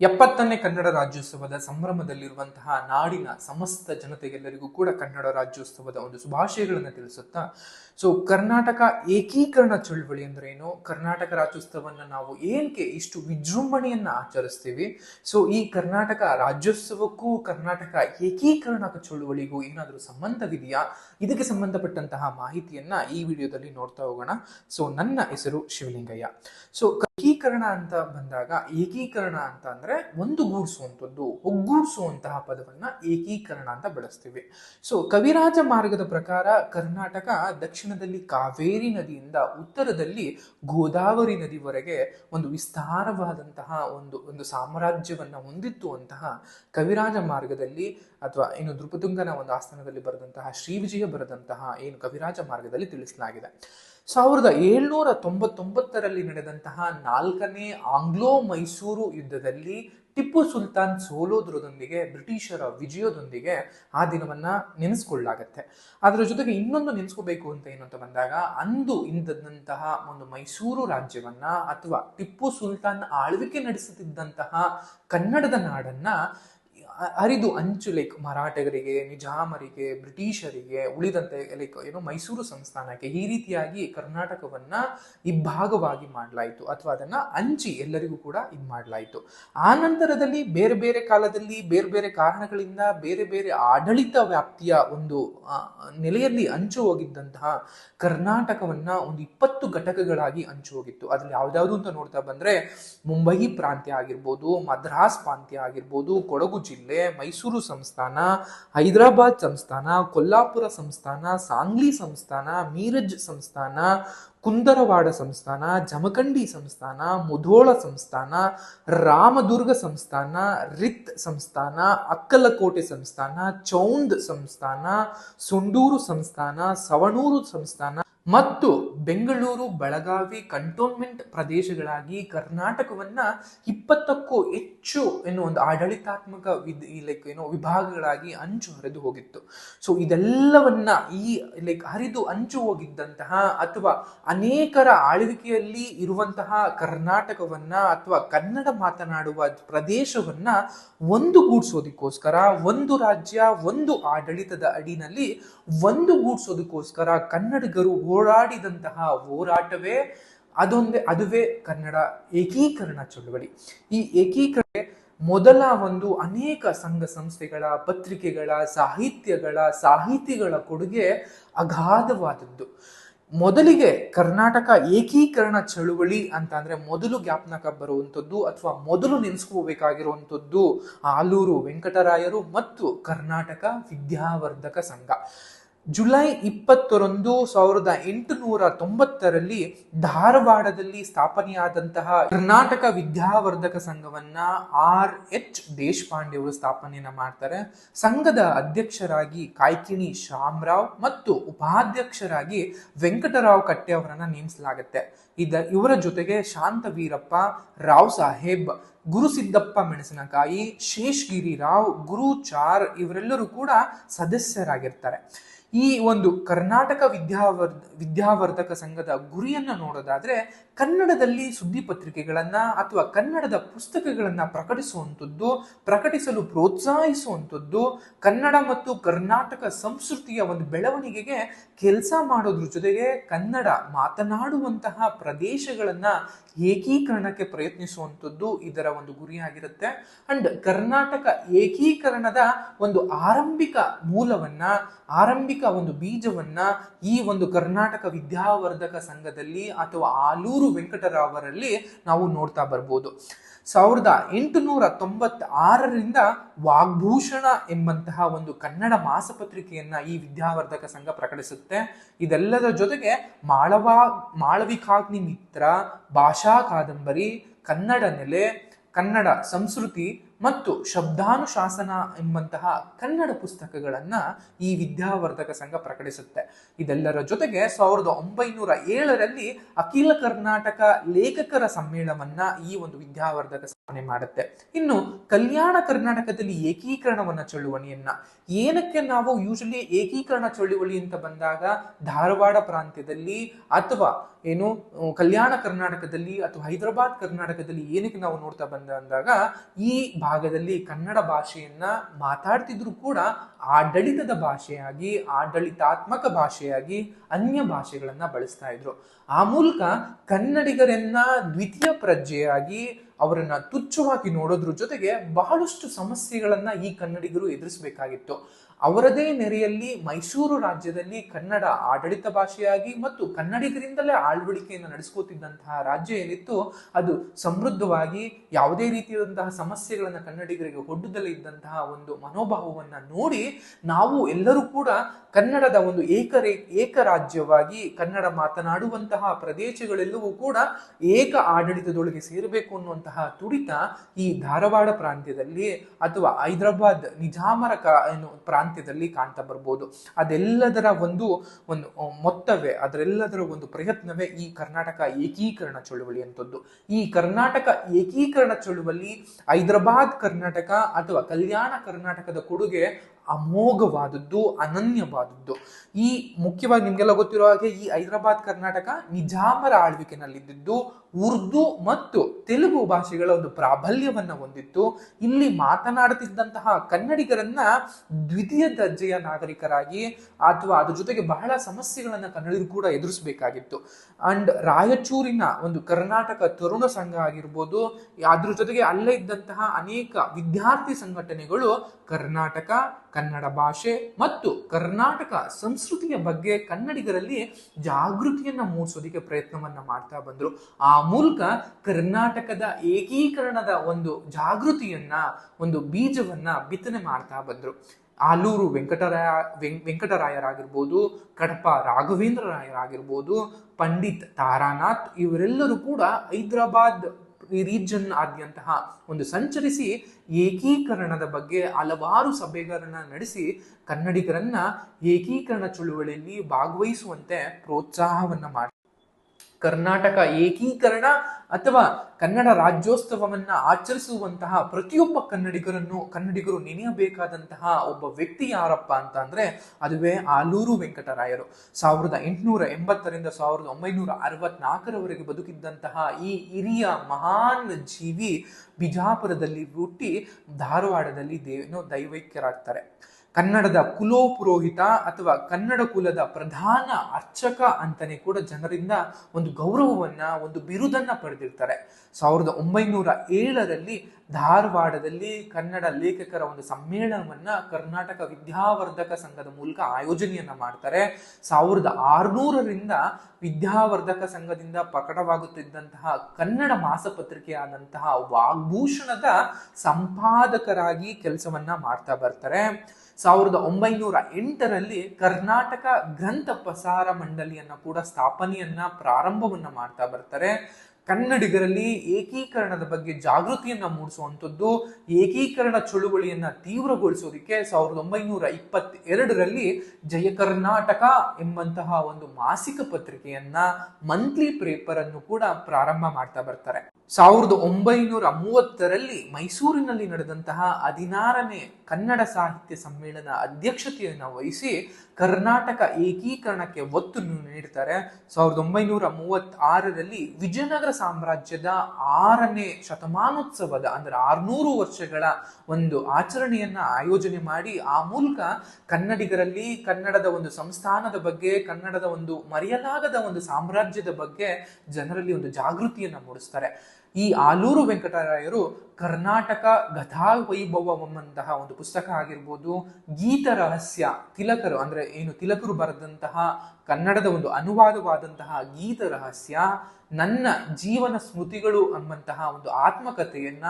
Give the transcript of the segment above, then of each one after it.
ಎಪ್ಪತ್ತನೇ ಕನ್ನಡ ರಾಜ್ಯೋತ್ಸವದ ಸಂಭ್ರಮದಲ್ಲಿರುವಂತಹ ನಾಡಿನ ಸಮಸ್ತ ಜನತೆಗೆಲ್ಲರಿಗೂ ಕೂಡ ಕನ್ನಡ ರಾಜ್ಯೋತ್ಸವದ ಒಂದು ಶುಭಾಶಯಗಳನ್ನು ತಿಳಿಸುತ್ತಾ ಸೊ ಕರ್ನಾಟಕ ಏಕೀಕರಣ ಚಳುವಳಿ ಅಂದ್ರೆ ಏನು? ಕರ್ನಾಟಕ ರಾಜ್ಯೋತ್ಸವವನ್ನು ನಾವು ಏನಕ್ಕೆ ಇಷ್ಟು ವಿಜೃಂಭಣೆಯನ್ನು ಆಚರಿಸ್ತೀವಿ? ಸೊ ಈ ಕರ್ನಾಟಕ ರಾಜ್ಯೋತ್ಸವಕ್ಕೂ ಕರ್ನಾಟಕ ಏಕೀಕರಣ ಚಳುವಳಿಗೂ ಏನಾದರೂ ಸಂಬಂಧವಿದೆಯಾ? ಇದಕ್ಕೆ ಸಂಬಂಧಪಟ್ಟಂತಹ ಮಾಹಿತಿಯನ್ನ ಈ ವಿಡಿಯೋದಲ್ಲಿ ನೋಡ್ತಾ ಹೋಗೋಣ. ಸೊ ನನ್ನ ಹೆಸರು ಶಿವಲಿಂಗಯ್ಯ. ಸೊ ಏಕೀಕರಣ ಅಂತ ಬಂದಾಗ, ಏಕೀಕರಣ ಅಂತ ಅಂದ್ರೆ ಒಂದು ಗೂಡಿಸುವಂಥದ್ದು, ಒಗ್ಗೂಡಿಸುವಂತಹ ಪದವನ್ನ ಏಕೀಕರಣ ಅಂತ ಬಳಸ್ತೀವಿ. ಸೊ ಕವಿರಾಜ ಮಾರ್ಗದ ಪ್ರಕಾರ ಕರ್ನಾಟಕ ದಕ್ಷಿಣದಲ್ಲಿ ಕಾವೇರಿ ನದಿಯಿಂದ ಉತ್ತರದಲ್ಲಿ ಗೋದಾವರಿ ನದಿವರೆಗೆ ಒಂದು ವಿಸ್ತಾರವಾದಂತಹ ಒಂದು ಒಂದು ಸಾಮ್ರಾಜ್ಯವನ್ನ ಹೊಂದಿತ್ತು ಅಂತಹ ಕವಿರಾಜ ಮಾರ್ಗದಲ್ಲಿ ಅಥವಾ ಏನು ದೃಪತುಂಗನ ಒಂದು ಆಸ್ಥಾನದಲ್ಲಿ ಬರೆದಂತಹ ಶ್ರೀ ವಿಜಯ ಬರೆದಂತಹ ಏನು ಕವಿರಾಜ ಮಾರ್ಗದಲ್ಲಿ ತಿಳಿಸಲಾಗಿದೆ. ಸಾವಿರದ ಏಳ್ನೂರ ತೊಂಬತ್ತೊಂಬತ್ತರಲ್ಲಿ ನಡೆದಂತಹ ನಾಲ್ಕನೇ ಆಂಗ್ಲೋ ಮೈಸೂರು ಯುದ್ಧದಲ್ಲಿ ಟಿಪ್ಪು ಸುಲ್ತಾನ್ ಸೋಲೋದ್ರದೊಂದಿಗೆ, ಬ್ರಿಟಿಷರ ವಿಜಯದೊಂದಿಗೆ ಆ ದಿನವನ್ನ ನೆನೆಸ್ಕೊಳ್ಳಾಗತ್ತೆ ಅದರ ಜೊತೆಗೆ ಇನ್ನೊಂದು ನೆನೆಸ್ಕೋಬೇಕು ಅಂತ ಏನು ಅಂತ ಬಂದಾಗ, ಅಂದು ಇಂದಂತಹ ಒಂದು ಮೈಸೂರು ರಾಜ್ಯವನ್ನ ಅಥವಾ ಟಿಪ್ಪು ಸುಲ್ತಾನ್ ಆಳ್ವಿಕೆ ನಡೆಸುತ್ತಿದ್ದಂತಹ ಕನ್ನಡದ ನಾಡನ್ನ ಹರಿದು ಅಂಚು ಲೈಕ್ ಮರಾಠಗರಿಗೆ ನಿಜಾಮರಿಗೆ, ಬ್ರಿಟಿಷರಿಗೆ ಉಳಿದಂತೆ ಲೈಕ್ ಏನು, ಮೈಸೂರು ಸಂಸ್ಥಾನಕ್ಕೆ ಈ ರೀತಿಯಾಗಿ ಕರ್ನಾಟಕವನ್ನ ಇಬ್ಬಾಗವಾಗಿ ಮಾಡಲಾಯಿತು ಅಥವಾ ಅದನ್ನ ಹಂಚಿ ಎಲ್ಲರಿಗೂ ಕೂಡ ಇದು ಮಾಡಲಾಯಿತು. ಆ ನಂತರದಲ್ಲಿ ಬೇರೆ ಬೇರೆ ಕಾಲದಲ್ಲಿ, ಬೇರೆ ಬೇರೆ ಕಾರಣಗಳಿಂದ, ಬೇರೆ ಬೇರೆ ಆಡಳಿತ ವ್ಯಾಪ್ತಿಯ ಒಂದು ನೆಲೆಯಲ್ಲಿ ಹಂಚು ಹೋಗಿದ್ದಂತಹ ಕರ್ನಾಟಕವನ್ನ ಒಂದು ಇಪ್ಪತ್ತು ಘಟಕಗಳಾಗಿ ಅಂಚು ಹೋಗಿತ್ತು. ಅದ್ರಲ್ಲಿ ಯಾವ್ದಾವ್ದು ಅಂತ ನೋಡ್ತಾ ಬಂದ್ರೆ, ಮುಂಬಯಿ ಪ್ರಾಂತ್ಯ ಆಗಿರ್ಬೋದು, ಮದ್ರಾಸ್ ಪ್ರಾಂತ್ಯ ಆಗಿರ್ಬೋದು, ಕೊಡಗು ಜಿಲ್ಲೆ ಮೈಸೂರು ಸಂಸ್ಥಾನ, ಹೈದರಾಬಾದ್ ಸಂಸ್ಥಾನ, ಕೊಲ್ಲಾಪುರ ಸಂಸ್ಥಾನ, ಸಾಂಗ್ಲಿ ಸಂಸ್ಥಾನ, ಮೀರಜ್ ಸಂಸ್ಥಾನ, ಕುಂದರವಾಡ ಸಂಸ್ಥಾನ, ಜಮಖಂಡಿ ಸಂಸ್ಥಾನ, ಮುಧೋಳ ಸಂಸ್ಥಾನ, ರಾಮದುರ್ಗ ಸಂಸ್ಥಾನ, ರಿತ್ ಸಂಸ್ಥಾನ, ಅಕ್ಕಲಕೋಟೆ ಸಂಸ್ಥಾನ, ಚೌಂದ್ ಸಂಸ್ಥಾನ, ಸುಂಡೂರು ಸಂಸ್ಥಾನ, ಸವಣೂರು ಸಂಸ್ಥಾನ. ಮತ್ತು ಬೆಂಗಳೂರು, ಬೆಳಗಾವಿ ಕಂಟೋನ್ಮೆಂಟ್ ಪ್ರದೇಶಗಳಾಗಿ ಕರ್ನಾಟಕವನ್ನ ಇಪ್ಪತ್ತಕ್ಕೂ ಹೆಚ್ಚು ಏನು ಒಂದು ಆಡಳಿತಾತ್ಮಕ ವಿದ್ ಲೈಕ್ ಏನೋ ವಿಭಾಗಗಳಾಗಿ ಅಂಚು ಹರಿದು ಹೋಗಿತ್ತು. ಸೊ ಇದೆಲ್ಲವನ್ನ ಈ ಲೈಕ್ ಹರಿದು ಅಂಚು ಹೋಗಿದ್ದಂತಹ ಅಥವಾ ಅನೇಕರ ಆಳ್ವಿಕೆಯಲ್ಲಿ ಇರುವಂತಹ ಕರ್ನಾಟಕವನ್ನ ಅಥವಾ ಕನ್ನಡ ಮಾತನಾಡುವ ಪ್ರದೇಶವನ್ನ ಒಂದು ಗೂಡ್ಸೋದಕ್ಕೋಸ್ಕರ, ಒಂದು ರಾಜ್ಯ, ಒಂದು ಆಡಳಿತದ ಅಡಿನಲ್ಲಿ ಒಂದು ಗೂಡ್ಸೋದಕ್ಕೋಸ್ಕರ ಕನ್ನಡಿಗರು ಹೋರಾಡಿದಂತಹ ಹೋರಾಟವೇ ಅದೊಂದೇ, ಅದುವೇ ಕನ್ನಡ ಏಕೀಕರಣ ಚಳುವಳಿ. ಈ ಏಕೀಕರಣ ಮೊದಲ ಒಂದು ಅನೇಕ ಸಂಘ ಸಂಸ್ಥೆಗಳ, ಪತ್ರಿಕೆಗಳ, ಸಾಹಿತ್ಯಗಳ, ಸಾಹಿತಿಗಳ ಕೊಡುಗೆ ಅಗಾಧವಾದದ್ದು. ಮೊದಲಿಗೆ ಕರ್ನಾಟಕ ಏಕೀಕರಣ ಚಳುವಳಿ ಅಂತ ಅಂದ್ರೆ ಮೊದಲು ಜ್ಞಾಪನಕ ಬರುವಂಥದ್ದು ಅಥವಾ ಮೊದಲು ನೆನೆಸ್ಕೋಬೇಕಾಗಿರುವಂಥದ್ದು ಆಲೂರು ವೆಂಕಟರಾಯರು ಮತ್ತು ಕರ್ನಾಟಕ ವಿದ್ಯಾವರ್ಧಕ ಸಂಘ. ಜುಲೈ ಇಪ್ಪತ್ತರಂದು ಸಾವಿರದ ಎಂಟುನೂರ ತೊಂಬತ್ತರಲ್ಲಿ ಧಾರವಾಡದಲ್ಲಿ ಸ್ಥಾಪನೆಯಾದಂತಹ ಕರ್ನಾಟಕ ವಿದ್ಯಾವರ್ಧಕ ಸಂಘವನ್ನ ಆರ್ ಎಚ್ ದೇಶಪಾಂಡೆ ಅವರು ಸ್ಥಾಪನೆಯನ್ನ ಮಾಡ್ತಾರೆ. ಸಂಘದ ಅಧ್ಯಕ್ಷರಾಗಿ ಕಾಯ್ಕಿಣಿ ಶ್ಯಾಮರಾವ್ ಮತ್ತು ಉಪಾಧ್ಯಕ್ಷರಾಗಿ ವೆಂಕಟರಾವ್ ಕಟ್ಟೆ ಅವರನ್ನ ನೇಮಿಸಲಾಗುತ್ತೆ. ಇದ ಇವರ ಜೊತೆಗೆ ಶಾಂತವೀರಪ್ಪ, ರಾವ್ ಸಾಹೇಬ್ ಗುರುಸಿದ್ದಪ್ಪ ಮೆಣಸಿನಕಾಯಿ, ಶೇಷ್ಗಿರಿ ರಾವ್, ಗುರು ಚಾರ್ ಇವರೆಲ್ಲರೂ ಕೂಡ ಸದಸ್ಯರಾಗಿರ್ತಾರೆ. ಈ ಒಂದು ಕರ್ನಾಟಕ ವಿದ್ಯಾವರ್ಧ ವಿದ್ಯಾವರ್ಧಕ ಸಂಘದ ಗುರಿಯನ್ನು ನೋಡೋದಾದ್ರೆ ಕನ್ನಡದಲ್ಲಿ ಸುದ್ದಿ ಪತ್ರಿಕೆಗಳನ್ನು ಅಥವಾ ಕನ್ನಡದ ಪುಸ್ತಕಗಳನ್ನು ಪ್ರಕಟಿಸುವಂಥದ್ದು, ಪ್ರಕಟಿಸಲು ಪ್ರೋತ್ಸಾಹಿಸುವಂಥದ್ದು, ಕನ್ನಡ ಮತ್ತು ಕರ್ನಾಟಕ ಸಂಸ್ಕೃತಿಯ ಒಂದು ಬೆಳವಣಿಗೆಗೆ ಕೆಲಸ ಮಾಡೋದ್ರ ಜೊತೆಗೆ ಕನ್ನಡ ಮಾತನಾಡುವಂತಹ ಪ್ರದೇಶಗಳನ್ನು ಏಕೀಕರಣಕ್ಕೆ ಪ್ರಯತ್ನಿಸುವಂಥದ್ದು ಇದರ ಒಂದು ಗುರಿಯಾಗಿರುತ್ತೆ. ಅಂಡ್ ಕರ್ನಾಟಕ ಏಕೀಕರಣದ ಒಂದು ಆರಂಭಿಕ ಮೂಲವನ್ನ, ಆರಂಭಿಕ ಒಂದು ಬೀಜವನ್ನ ಈ ಒಂದು ಕರ್ನಾಟಕ ವಿದ್ಯಾವರ್ಧಕ ಸಂಘದಲ್ಲಿ ಅಥವಾ ಆಲೂರು ವೆಂಕಟರಾವರಲ್ಲಿ ನಾವು ನೋಡ್ತಾ ಬರ್ಬೋದು. ಸಾವಿರದ ಎಂಟುನೂರ ತೊಂಬತ್ತಾರರಿಂದ ವಾಗ್ಭೂಷಣ ಎಂಬಂತಹ ಒಂದು ಕನ್ನಡ ಮಾಸಪತ್ರಿಕೆಯನ್ನ ಈ ವಿದ್ಯಾವರ್ಧಕ ಸಂಘ ಪ್ರಕಟಿಸುತ್ತೆ. ಇದೆಲ್ಲದರ ಜೊತೆಗೆ ಮಾಳವ ಮಾಳವಿಕಾಗ್ನಿ ಮಿತ್ರ, ಭಾಷಾ ಕಾದಂಬರಿ, ಕನ್ನಡ ನೆಲೆ, ಕನ್ನಡ ಸಂಸ್ಕೃತಿ ಮತ್ತು ಶಬ್ದಾನುಶಾಸನ ಎಂಬಂತಹ ಕನ್ನಡ ಪುಸ್ತಕಗಳನ್ನ ಈ ವಿದ್ಯಾವರ್ಧಕ ಸಂಘ ಪ್ರಕಟಿಸುತ್ತೆ. ಇದೆಲ್ಲರ ಜೊತೆಗೆ ಸಾವಿರದ ಒಂಬೈನೂರ ಏಳರಲ್ಲಿ ಅಖಿಲ ಕರ್ನಾಟಕ ಲೇಖಕರ ಸಮ್ಮೇಳನವನ್ನ ಈ ಒಂದು ವಿದ್ಯಾವರ್ಧಕ ಮಾಡುತ್ತೆ. ಇನ್ನು ಕಲ್ಯಾಣ ಕರ್ನಾಟಕದಲ್ಲಿ ಏಕೀಕರಣವನ್ನ ಚಳುವಳಿಯನ್ನ, ಏನಕ್ಕೆ ನಾವು ಯೂಶಲಿ ಏಕೀಕರಣ ಚಳುವಳಿ ಅಂತ ಬಂದಾಗ ಧಾರವಾಡ ಪ್ರಾಂತ್ಯದಲ್ಲಿ ಅಥವಾ ಏನು, ಕಲ್ಯಾಣ ಕರ್ನಾಟಕದಲ್ಲಿ ಅಥವಾ ಹೈದರಾಬಾದ್ ಕರ್ನಾಟಕದಲ್ಲಿ ಏನಕ್ಕೆ ನಾವು ನೋಡ್ತಾ ಬಂದ ಅಂದಾಗ ಈ ಭಾಗದಲ್ಲಿ ಕನ್ನಡ ಭಾಷೆಯನ್ನ ಮಾತಾಡ್ತಿದ್ರು ಕೂಡ ಆಡಳಿತದ ಭಾಷೆಯಾಗಿ, ಆಡಳಿತಾತ್ಮಕ ಭಾಷೆಯಾಗಿ ಅನ್ಯ ಭಾಷೆಗಳನ್ನ ಬಳಸ್ತಾ ಇದ್ರು. ಆ ಮೂಲಕ ಕನ್ನಡಿಗರನ್ನ ದ್ವಿತೀಯ ಪ್ರಜೆಯಾಗಿ ಅವರನ್ನ ತುಚ್ಛವಾಗಿ ನೋಡೋದ್ರ ಜೊತೆಗೆ ಬಹಳಷ್ಟು ಸಮಸ್ಯೆಗಳನ್ನ ಈ ಕನ್ನಡಿಗರು ಎದುರಿಸಬೇಕಾಗಿತ್ತು. ಅವರದೇ ನೆರೆಯಲ್ಲಿ ಮೈಸೂರು ರಾಜ್ಯದಲ್ಲಿ ಕನ್ನಡ ಆಡಳಿತ ಭಾಷೆಯಾಗಿ ಮತ್ತು ಕನ್ನಡಿಗರಿಂದಲೇ ಆಳ್ವಳಿಕೆಯನ್ನು ನಡೆಸ್ಕೋತಿದ್ದಂತಹ ರಾಜ್ಯ ಏನಿತ್ತು ಅದು ಸಮೃದ್ಧವಾಗಿ ಯಾವುದೇ ರೀತಿಯಾದಂತಹ ಸಮಸ್ಯೆಗಳನ್ನು ಕನ್ನಡಿಗರಿಗೆ ಒಡ್ಡದಲ್ಲಿ ಇದ್ದಂತಹ ಒಂದು ಮನೋಭಾವವನ್ನು ನೋಡಿ ನಾವು ಎಲ್ಲರೂ ಕೂಡ ಕನ್ನಡದ ಒಂದು ಏಕರೇ ಏಕ ರಾಜ್ಯವಾಗಿ ಕನ್ನಡ ಮಾತನಾಡುವಂತಹ ಪ್ರದೇಶಗಳೆಲ್ಲವೂ ಕೂಡ ಏಕ ಆಡಳಿತದೊಳಗೆ ಸೇರಬೇಕು ಅನ್ನುವಂತಹ ತುಡಿತ ಈ ಧಾರವಾಡ ಪ್ರಾಂತ್ಯದಲ್ಲಿ ಅಥವಾ ಹೈದರಾಬಾದ್ ನಿಜಾಮರ ಕ- ಪ್ರಾಂತ್ಯದಲ್ಲಿ ಕಾಣ್ತಾ ಬರ್ಬೋದು. ಅದೆಲ್ಲದರ ಒಂದು ಒಂದು ಮೊತ್ತವೇ ಅದರೆಲ್ಲದರ ಒಂದು ಪ್ರಯತ್ನವೇ ಈ ಕರ್ನಾಟಕ ಏಕೀಕರಣ ಚಳುವಳಿ ಅಂತದ್ದು ಈ ಕರ್ನಾಟಕ ಏಕೀಕರಣ ಚಳುವಳಿ ಹೈದರಾಬಾದ್ ಕರ್ನಾಟಕ ಅಥವಾ ಕಲ್ಯಾಣ ಕರ್ನಾಟಕದ ಕೊಡುಗೆ ಅಮೋಘವಾದದ್ದು, ಅನನ್ಯವಾದದ್ದು. ಈ ಮುಖ್ಯವಾಗಿ ನಿಮಗೆಲ್ಲ ಗೊತ್ತಿರೋ ಹಾಗೆ ಈ ಹೈದರಾಬಾದ್ ಕರ್ನಾಟಕ ನಿಜಾಮರ ಆಳ್ವಿಕೆನಲ್ಲಿದ್ದು ಉರ್ದು ಮತ್ತು ತೆಲುಗು ಭಾಷೆಗಳ ಒಂದು ಪ್ರಾಬಲ್ಯವನ್ನು ಹೊಂದಿತ್ತು. ಇಲ್ಲಿ ಮಾತನಾಡುತ್ತಿದ್ದಂತಹ ಕನ್ನಡಿಗರನ್ನ ದ್ವಿತೀಯ ದರ್ಜೆಯ ನಾಗರಿಕರಾಗಿ ಅಥವಾ ಅದ್ರ ಜೊತೆಗೆ ಬಹಳ ಸಮಸ್ಯೆಗಳನ್ನ ಕನ್ನಡಿಗರು ಕೂಡ ಎದುರಿಸಬೇಕಾಗಿತ್ತು. ಅಂಡ್ ರಾಯಚೂರಿನ ಒಂದು ಕರ್ನಾಟಕ ತರುಣ ಸಂಘ ಆಗಿರ್ಬೋದು, ಅದ್ರ ಜೊತೆಗೆ ಅಲ್ಲೇ ಇದ್ದಂತಹ ಅನೇಕ ವಿದ್ಯಾರ್ಥಿ ಸಂಘಟನೆಗಳು ಕರ್ನಾಟಕ, ಕನ್ನಡ ಭಾಷೆ ಮತ್ತು ಕರ್ನಾಟಕ ಸಂಸ್ಕೃತಿಯ ಬಗ್ಗೆ ಕನ್ನಡಿಗರಲ್ಲಿ ಜಾಗೃತಿಯನ್ನ ಮೂಡಿಸೋದಕ್ಕೆ ಪ್ರಯತ್ನವನ್ನ ಮಾಡ್ತಾ ಬಂದ್ರು. ಆ ಮೂಲಕ ಕರ್ನಾಟಕದ ಏಕೀಕರಣದ ಒಂದು ಜಾಗೃತಿಯನ್ನ, ಒಂದು ಬೀಜವನ್ನ ಬಿತ್ತನೆ ಮಾಡ್ತಾ ಬಂದರು. ಆಲೂರು ವೆಂಕಟರಾಯ ವೆಂಕಟರಾಯರಾಗಿರ್ಬೋದು ಕಡಪ ರಾಘವೇಂದ್ರ ರಾಯರಾಗಿರ್ಬೋದು ಪಂಡಿತ್ ತಾರಾನಾಥ್ ಇವರೆಲ್ಲರೂ ಕೂಡ ಹೈದರಾಬಾದ್ ರೀಜನ್ ಆದ್ಯಂತಹ ಒಂದು ಸಂಚರಿಸಿ ಏಕೀಕರಣದ ಬಗ್ಗೆ ಹಲವಾರು ಸಭೆಗಳನ್ನ ನಡೆಸಿ ಕನ್ನಡಿಗರನ್ನ ಏಕೀಕರಣ ಚಳುವಳಿಯಲ್ಲಿ ಭಾಗವಹಿಸುವಂತೆ ಪ್ರೋತ್ಸಾಹವನ್ನ ಮಾಡಿ ಕರ್ನಾಟಕ ಏಕೀಕರಣ ಅಥವಾ ಕನ್ನಡ ರಾಜ್ಯೋತ್ಸವವನ್ನ ಆಚರಿಸುವಂತಹ ಪ್ರತಿಯೊಬ್ಬ ಕನ್ನಡಿಗರನ್ನು ಕನ್ನಡಿಗರು ನೆನೆಯಬೇಕಾದಂತಹ ಒಬ್ಬ ವ್ಯಕ್ತಿ ಯಾರಪ್ಪ ಅಂತ ಅಂದ್ರೆ ಅದುವೇ ಆಲೂರು ವೆಂಕಟರಾಯರು. ಸಾವಿರದ ಎಂಟುನೂರ ಎಂಬತ್ತರಿಂದ ಸಾವಿರದ ಒಂಬೈನೂರ ಅರವತ್ನಾಲ್ಕರವರೆಗೆ ಬದುಕಿದ್ದಂತಹ ಈ ಹಿರಿಯ ಮಹಾನ್ ಜೀವಿ ಬಿಜಾಪುರದಲ್ಲಿ ಹುಟ್ಟಿ ಧಾರವಾಡದಲ್ಲಿ ದೇವನು ದೈವೈಕ್ಯರಾಗ್ತಾರೆ. ಕನ್ನಡದ ಕುಲೋಪುರೋಹಿತ ಅಥವಾ ಕನ್ನಡ ಕುಲದ ಪ್ರಧಾನ ಅರ್ಚಕ ಅಂತಲೇ ಕೂಡ ಜನರಿಂದ ಒಂದು ಗೌರವವನ್ನ, ಒಂದು ಬಿರುದನ್ನ ಪಡೆದಿರ್ತಾರೆ. ಸಾವಿರದ ಒಂಬೈನೂರ ಏಳರಲ್ಲಿ ಧಾರವಾಡದಲ್ಲಿ ಕನ್ನಡ ಲೇಖಕರ ಒಂದು ಸಮ್ಮೇಳನವನ್ನ ಕರ್ನಾಟಕ ವಿದ್ಯಾವರ್ಧಕ ಸಂಘದ ಮೂಲಕ ಆಯೋಜನೆಯನ್ನ ಮಾಡ್ತಾರೆ. ಸಾವಿರದ ಆರುನೂರರಿಂದ ವಿದ್ಯಾವರ್ಧಕ ಸಂಘದಿಂದ ಪ್ರಕಟವಾಗುತ್ತಿದ್ದಂತಹ ಕನ್ನಡ ಮಾಸಪತ್ರಿಕೆಯಾದಂತಹ ವಾಗ್ಭೂಷಣದ ಸಂಪಾದಕರಾಗಿ ಕೆಲಸವನ್ನ ಮಾಡ್ತಾ ಬರ್ತಾರೆ. ಸಾವಿರದ ಒಂಬೈನೂರ ಎಂಟರಲ್ಲಿ ಕರ್ನಾಟಕ ಗ್ರಂಥ ಪ್ರಸಾರ ಮಂಡಳಿಯನ್ನ ಕೂಡ ಸ್ಥಾಪನೆಯನ್ನ ಪ್ರಾರಂಭವನ್ನ ಮಾಡ್ತಾ ಬರ್ತಾರೆ. ಕನ್ನಡಿಗರಲ್ಲಿ ಏಕೀಕರಣದ ಬಗ್ಗೆ ಜಾಗೃತಿಯನ್ನ ಮೂಡಿಸುವಂಥದ್ದು, ಏಕೀಕರಣ ಚಳುವಳಿಯನ್ನ ತೀವ್ರಗೊಳಿಸೋದಕ್ಕೆ ಸಾವಿರದ ಒಂಬೈನೂರ ಇಪ್ಪತ್ತೆರಡರಲ್ಲಿ ಜಯ ಕರ್ನಾಟಕ ಎಂಬಂತಹ ಒಂದು ಮಾಸಿಕ ಪತ್ರಿಕೆಯನ್ನ ಮಂತ್ಲಿ ಪೇಪರ್ ಅನ್ನು ಕೂಡ ಪ್ರಾರಂಭ ಮಾಡ್ತಾ ಬರ್ತಾರೆ. ಸಾವಿರದ ಒಂಬೈನೂರ ಮೂವತ್ತರಲ್ಲಿ ಮೈಸೂರಿನಲ್ಲಿ ನಡೆದಂತಹ ಹದಿನಾರನೇ ಕನ್ನಡ ಸಾಹಿತ್ಯ ಸಮ್ಮೇಳನ ಅಧ್ಯಕ್ಷತೆಯನ್ನು ವಹಿಸಿ ಕರ್ನಾಟಕ ಏಕೀಕರಣಕ್ಕೆ ಒತ್ತು ನೀಡ್ತಾರೆ ಸಾವಿರದ ಒಂಬೈನೂರ ಮೂವತ್ತಾರರಲ್ಲಿ ವಿಜಯನಗರ ಸಾಮ್ರಾಜ್ಯದ ಆರನೇ ಶತಮಾನೋತ್ಸವದ, ಅಂದರೆ ಆರುನೂರು ವರ್ಷಗಳ ಒಂದು ಆಚರಣೆಯನ್ನು ಆಯೋಜನೆ ಮಾಡಿ, ಆ ಮೂಲಕ ಕನ್ನಡಿಗರಲ್ಲಿ ಕನ್ನಡದ ಒಂದು ಸಂಸ್ಥಾನದ ಬಗ್ಗೆ, ಕನ್ನಡದ ಒಂದು ಮರೆಯಲಾಗದ ಒಂದು ಸಾಮ್ರಾಜ್ಯದ ಬಗ್ಗೆ ಜನರಲ್ಲಿ ಒಂದು ಜಾಗೃತಿಯನ್ನು ಮೂಡಿಸ್ತಾರೆ. ಈ ಆಲೂರು ವೆಂಕಟರಾಯರು ಕರ್ನಾಟಕ ಗಥಾ ವೈಭವವಂತಹ ಒಂದು ಪುಸ್ತಕ ಆಗಿರ್ಬೋದು, ಗೀತ ರಹಸ್ಯ, ತಿಲಕರು ಅಂದ್ರೆ ಏನು ತಿಲಕರು ಬರೆದಂತಹ ಕನ್ನಡದ ಒಂದು ಅನುವಾದವಾದಂತಹ ಗೀತ ರಹಸ್ಯ, ನನ್ನ ಜೀವನ ಸ್ಮೃತಿಗಳು ಎಂಬಂತಹ ಒಂದು ಆತ್ಮಕಥೆಯನ್ನ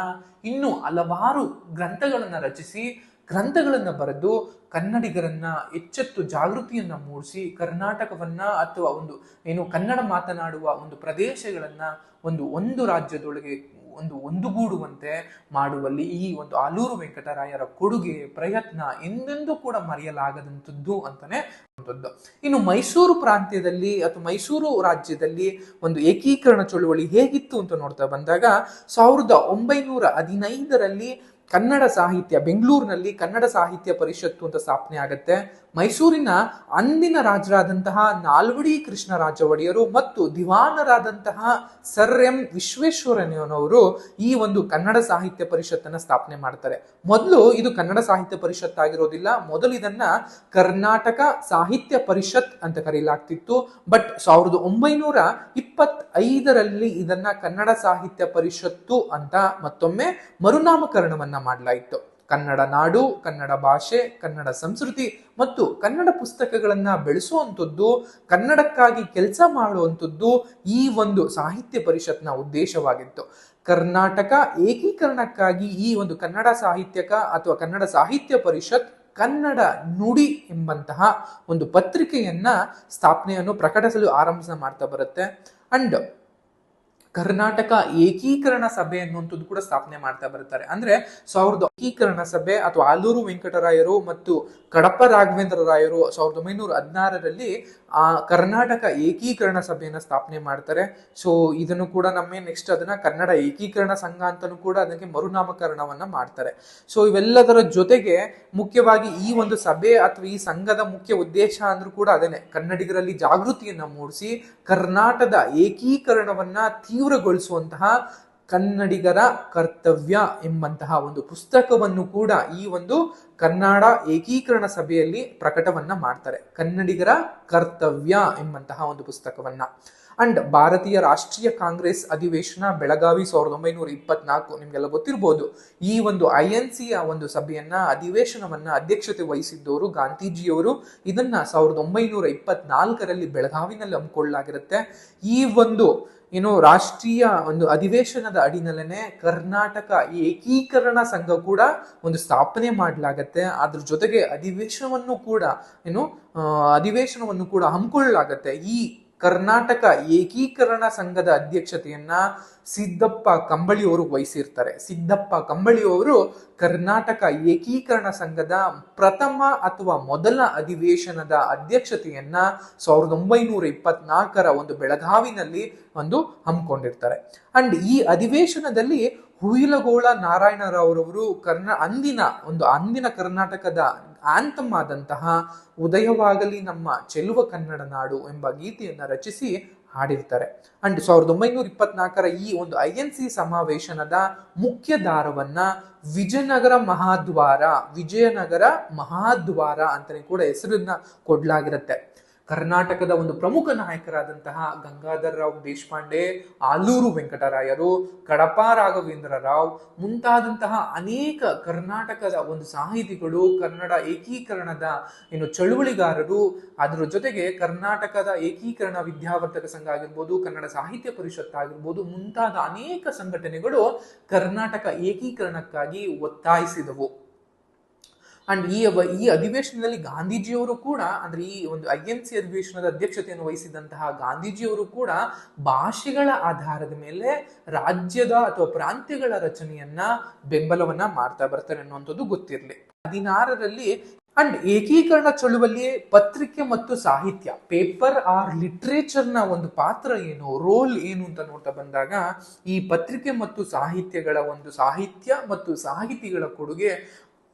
ಇನ್ನು ಹಲವಾರು ಗ್ರಂಥಗಳನ್ನ ರಚಿಸಿ ಗ್ರಂಥಗಳನ್ನ ಬರೆದು ಕನ್ನಡಿಗರನ್ನ ಎಚ್ಚೆತ್ತು ಜಾಗೃತಿಯನ್ನ ಮೂಡಿಸಿ ಕರ್ನಾಟಕವನ್ನ ಅಥವಾ ಒಂದು ಏನು ಕನ್ನಡ ಮಾತನಾಡುವ ಒಂದು ಪ್ರದೇಶಗಳನ್ನ ಒಂದು ಒಂದು ರಾಜ್ಯದೊಳಗೆ ಒಂದು ಒಂದುಗೂಡುವಂತೆ ಮಾಡುವಲ್ಲಿ ಈ ಒಂದು ಆಲೂರು ವೆಂಕಟರಾಯರ ಕೊಡುಗೆ, ಪ್ರಯತ್ನ ಎಂದೆಂದೂ ಕೂಡ ಮರೆಯಲಾಗದಂಥದ್ದು ಅಂತಾನೆ ಅಂತದ್ದು ಇನ್ನು ಮೈಸೂರು ಪ್ರಾಂತ್ಯದಲ್ಲಿ ಅಥವಾ ಮೈಸೂರು ರಾಜ್ಯದಲ್ಲಿ ಒಂದು ಏಕೀಕರಣ ಚಳುವಳಿ ಹೇಗಿತ್ತು ಅಂತ ನೋಡ್ತಾ ಬಂದಾಗ ಸಾವಿರದ ಒಂಬೈನೂರ ಹದಿನೈದರಲ್ಲಿ ಕನ್ನಡ ಸಾಹಿತ್ಯ ಬೆಂಗಳೂರಿನಲ್ಲಿ ಕನ್ನಡ ಸಾಹಿತ್ಯ ಪರಿಷತ್ತು ಅಂತ ಸ್ಥಾಪನೆ ಆಗತ್ತೆ. ಮೈಸೂರಿನ ಅಂದಿನ ರಾಜರಾದಂತಹ ನಾಲ್ವಡಿ ಕೃಷ್ಣರಾಜ ಒಡೆಯರು ಮತ್ತು ದಿವಾನರಾದಂತಹ ಸರ್ ಎಂ ವಿಶ್ವೇಶ್ವರಯ್ಯನವರು ಈ ಒಂದು ಕನ್ನಡ ಸಾಹಿತ್ಯ ಪರಿಷತ್ತನ್ನ ಸ್ಥಾಪನೆ ಮಾಡ್ತಾರೆ. ಮೊದಲು ಇದು ಕನ್ನಡ ಸಾಹಿತ್ಯ ಪರಿಷತ್ ಆಗಿರೋದಿಲ್ಲ. ಮೊದಲು ಇದನ್ನ ಕರ್ನಾಟಕ ಸಾಹಿತ್ಯ ಪರಿಷತ್ ಅಂತ ಕರೆಯಲಾಗ್ತಿತ್ತು ಬಟ್ ಸಾವಿರದ ಒಂಬೈನೂರ ಇಪ್ಪತ್ತೈದರಲ್ಲಿ ಇದನ್ನ ಕನ್ನಡ ಸಾಹಿತ್ಯ ಪರಿಷತ್ತು ಅಂತ ಮತ್ತೊಮ್ಮೆ ಮರುನಾಮಕರಣವನ್ನ ಮಾಡಲಾಯಿತು. ಕನ್ನಡ ನಾಡು, ಕನ್ನಡ ಭಾಷೆ, ಕನ್ನಡ ಸಂಸ್ಕೃತಿ ಮತ್ತು ಕನ್ನಡ ಪುಸ್ತಕಗಳನ್ನು ಬೆಳೆಸುವಂಥದ್ದು, ಕನ್ನಡಕ್ಕಾಗಿ ಕೆಲಸ ಮಾಡುವಂಥದ್ದು ಈ ಒಂದು ಸಾಹಿತ್ಯ ಪರಿಷತ್ನ ಉದ್ದೇಶವಾಗಿತ್ತು. ಕರ್ನಾಟಕ ಏಕೀಕರಣಕ್ಕಾಗಿ ಈ ಒಂದು ಕನ್ನಡ ಸಾಹಿತ್ಯಕ ಅಥವಾ ಕನ್ನಡ ಸಾಹಿತ್ಯ ಪರಿಷತ್ ಕನ್ನಡ ನುಡಿ ಎಂಬಂತಹ ಒಂದು ಪತ್ರಿಕೆಯನ್ನ ಸ್ಥಾಪನೆಯನ್ನು ಪ್ರಕಟಿಸಲು ಆರಂಭ ಮಾಡ್ತಾ ಬರುತ್ತೆ. ಅಂಡ್ ಕರ್ನಾಟಕ ಏಕೀಕರಣ ಸಭೆ ಅನ್ನುವಂಥದ್ದು ಕೂಡ ಸ್ಥಾಪನೆ ಮಾಡ್ತಾ ಬರ್ತಾರೆ. ಅಂದ್ರೆ ಸಾವಿರದ ಏಕೀಕರಣ ಸಭೆ ಅಥವಾ ಆಲೂರು ವೆಂಕಟರಾಯರು ಮತ್ತು ಕಡಪ ರಾಘವೇಂದ್ರ ರಾಯರು ಸಾವಿರದ ಒಂಬೈನೂರ ಹದಿನಾರರಲ್ಲಿ ಆ ಕರ್ನಾಟಕ ಏಕೀಕರಣ ಸಭೆಯನ್ನು ಸ್ಥಾಪನೆ ಮಾಡ್ತಾರೆ. ಸೊ ಇದನ್ನು ಕೂಡ ನಮ್ಮೇ ನೆಕ್ಸ್ಟ್ ಅದನ್ನ ಕನ್ನಡ ಏಕೀಕರಣ ಸಂಘ ಅಂತಲೂ ಕೂಡ ಅದಕ್ಕೆ ಮರುನಾಮಕರಣವನ್ನ ಮಾಡ್ತಾರೆ. ಸೊ ಇವೆಲ್ಲದರ ಜೊತೆಗೆ ಮುಖ್ಯವಾಗಿ ಈ ಒಂದು ಸಭೆ ಅಥವಾ ಈ ಸಂಘದ ಮುಖ್ಯ ಉದ್ದೇಶ ಅಂದ್ರೂ ಕೂಡ ಅದೇನೆ. ಕನ್ನಡಿಗರಲ್ಲಿ ಜಾಗೃತಿಯನ್ನ ಮೂಡಿಸಿ ಕರ್ನಾಟಕದ ಏಕೀಕರಣವನ್ನ ತೀವ್ರಗೊಳಿಸುವಂತಹ ಕನ್ನಡಿಗರ ಕರ್ತವ್ಯ ಎಂಬಂತಹ ಒಂದು ಪುಸ್ತಕವನ್ನು ಕೂಡ ಈ ಒಂದು ಕನ್ನಡ ಏಕೀಕರಣ ಸಭೆಯಲ್ಲಿ ಪ್ರಕಟವನ್ನ ಮಾಡ್ತಾರೆ. ಕನ್ನಡಿಗರ ಕರ್ತವ್ಯ ಎಂಬಂತಹ ಒಂದು ಪುಸ್ತಕವನ್ನ. ಅಂಡ್ ಭಾರತೀಯ ರಾಷ್ಟ್ರೀಯ ಕಾಂಗ್ರೆಸ್ ಅಧಿವೇಶನ ಬೆಳಗಾವಿ ಸಾವಿರದ ಒಂಬೈನೂರ ಇಪ್ಪತ್ನಾಲ್ಕು ನಿಮ್ಗೆಲ್ಲ ಗೊತ್ತಿರ್ಬೋದು, ಈ ಒಂದು ಐ ಎನ್ ಸಿಯ ಒಂದು ಸಭೆಯನ್ನ, ಅಧಿವೇಶನವನ್ನ ಅಧ್ಯಕ್ಷತೆ ವಹಿಸಿದ್ದವರು ಗಾಂಧೀಜಿಯವರು. ಇದನ್ನ ಸಾವಿರದ ಒಂಬೈನೂರ ಇಪ್ಪತ್ನಾಲ್ಕರಲ್ಲಿ ಬೆಳಗಾವಿನಲ್ಲಿ ಹಮ್ಮಿಕೊಳ್ಳಲಾಗಿರುತ್ತೆ. ಈ ಒಂದು ಏನು ರಾಷ್ಟ್ರೀಯ ಒಂದು ಅಧಿವೇಶನದ ಅಡಿನಲ್ಲೇ ಕರ್ನಾಟಕ ಏಕೀಕರಣ ಸಂಘ ಕೂಡ ಒಂದು ಸ್ಥಾಪನೆ ಮಾಡಲಾಗತ್ತೆ. ಅದ್ರ ಜೊತೆಗೆ ಅಧಿವೇಶನವನ್ನು ಕೂಡ ಏನು ಅಧಿವೇಶನವನ್ನು ಕೂಡ ಹಮ್ಮಿಕೊಳ್ಳಲಾಗತ್ತೆ. ಈ ಕರ್ನಾಟಕ ಏಕೀಕರಣ ಸಂಘದ ಅಧ್ಯಕ್ಷತೆಯನ್ನ ಸಿದ್ದಪ್ಪ ಕಂಬಳಿಯವರು ವಹಿಸಿರ್ತಾರೆ. ಸಿದ್ದಪ್ಪ ಕಂಬಳಿಯವರು ಕರ್ನಾಟಕ ಏಕೀಕರಣ ಸಂಘದ ಪ್ರಥಮ ಅಥವಾ ಮೊದಲ ಅಧಿವೇಶನದ ಅಧ್ಯಕ್ಷತೆಯನ್ನ ಸಾವಿರದ ಒಂಬೈನೂರ ಇಪ್ಪತ್ನಾಲ್ಕರ ಒಂದು ಬೆಳಗಾವಿನಲ್ಲಿ ಒಂದು ಹಮ್ಮಿಕೊಂಡಿರ್ತಾರೆ. ಅಂಡ್ ಈ ಅಧಿವೇಶನದಲ್ಲಿ ಹುಯಿಲಗೋಳ ನಾರಾಯಣರಾವ್ರವರು ಕರ್ನ ಅಂದಿನ ಒಂದು ಅಂದಿನ ಕರ್ನಾಟಕದ ಆಂಥಮ್ ಆದಂತಹ ಉದಯವಾಗಲಿ ನಮ್ಮ ಚೆಲುವ ಕನ್ನಡ ನಾಡು ಎಂಬ ಗೀತೆಯನ್ನು ರಚಿಸಿ ಹಾಡಿರ್ತಾರೆ. ಅಂಡ್ ಸಾವಿರದ ಒಂಬೈನೂರ ಇಪ್ಪತ್ನಾಲ್ಕರ ಈ ಒಂದು ಐ ಎನ್ ಸಿ ಸಮಾವೇಶನದ ಮುಖ್ಯ ದಾರವನ್ನ ವಿಜಯನಗರ ಮಹಾದ್ವಾರ ವಿಜಯನಗರ ಮಹಾದ್ವಾರ ಅಂತಲೇ ಕೂಡ ಹೆಸರನ್ನ ಕೊಡ್ಲಾಗಿರುತ್ತೆ. ಕರ್ನಾಟಕದ ಒಂದು ಪ್ರಮುಖ ನಾಯಕರಾದಂತಹ ಗಂಗಾಧರ್ ರಾವ್ ದೇಶಪಾಂಡೆ, ಆಲೂರು ವೆಂಕಟರಾಯರು ಕಡಪ ರಾಘವೇಂದ್ರ ರಾವ್ ಮುಂತಾದಂತಹ ಅನೇಕ ಕರ್ನಾಟಕದ ಒಂದು ಸಾಹಿತಿಗಳು, ಕನ್ನಡ ಏಕೀಕರಣದ ಏನು ಚಳುವಳಿಗಾರರು. ಅದರ ಜೊತೆಗೆ ಕರ್ನಾಟಕದ ಏಕೀಕರಣ ವಿದ್ಯಾವರ್ಧಕ ಸಂಘ ಆಗಿರ್ಬೋದು, ಕನ್ನಡ ಸಾಹಿತ್ಯ ಪರಿಷತ್ ಆಗಿರ್ಬೋದು, ಮುಂತಾದ ಅನೇಕ ಸಂಘಟನೆಗಳು ಕರ್ನಾಟಕ ಏಕೀಕರಣಕ್ಕಾಗಿ ಒತ್ತಾಯಿಸಿದವು. ಅಂಡ್ ಈ ಈ ಅಧಿವೇಶನದಲ್ಲಿ ಗಾಂಧೀಜಿಯವರು ಕೂಡ, ಅಂದ್ರೆ ಈ ಒಂದು ಐ ಎನ್ ಸಿ ಅಧಿವೇಶನದ ಅಧ್ಯಕ್ಷತೆಯನ್ನು ವಹಿಸಿದಂತಹ ಗಾಂಧೀಜಿಯವರು ಕೂಡ ಭಾಷೆಗಳ ಆಧಾರದ ಮೇಲೆ ರಾಜ್ಯದ ಅಥವಾ ಪ್ರಾಂತ್ಯಗಳ ರಚನೆಯನ್ನ, ಬೆಂಬಲವನ್ನ ಮಾಡ್ತಾ ಬರ್ತಾರೆ ಅನ್ನುವಂಥದ್ದು ಗೊತ್ತಿರಲಿ. ಹದಿನಾರರಲ್ಲಿ, ಅಂಡ್ ಏಕೀಕರಣ ಚಳುವಳಿ ಪತ್ರಿಕೆ ಮತ್ತು ಸಾಹಿತ್ಯ, ಪೇಪರ್ ಆರ್ ಲಿಟ್ರೇಚರ್ನ ಒಂದು ಪಾತ್ರ ಏನು, ರೋಲ್ ಏನು ಅಂತ ನೋಡ್ತಾ ಬಂದಾಗ, ಈ ಪತ್ರಿಕೆ ಮತ್ತು ಸಾಹಿತ್ಯಗಳ ಒಂದು ಸಾಹಿತ್ಯ ಮತ್ತು ಸಾಹಿತಿಗಳ ಕೊಡುಗೆ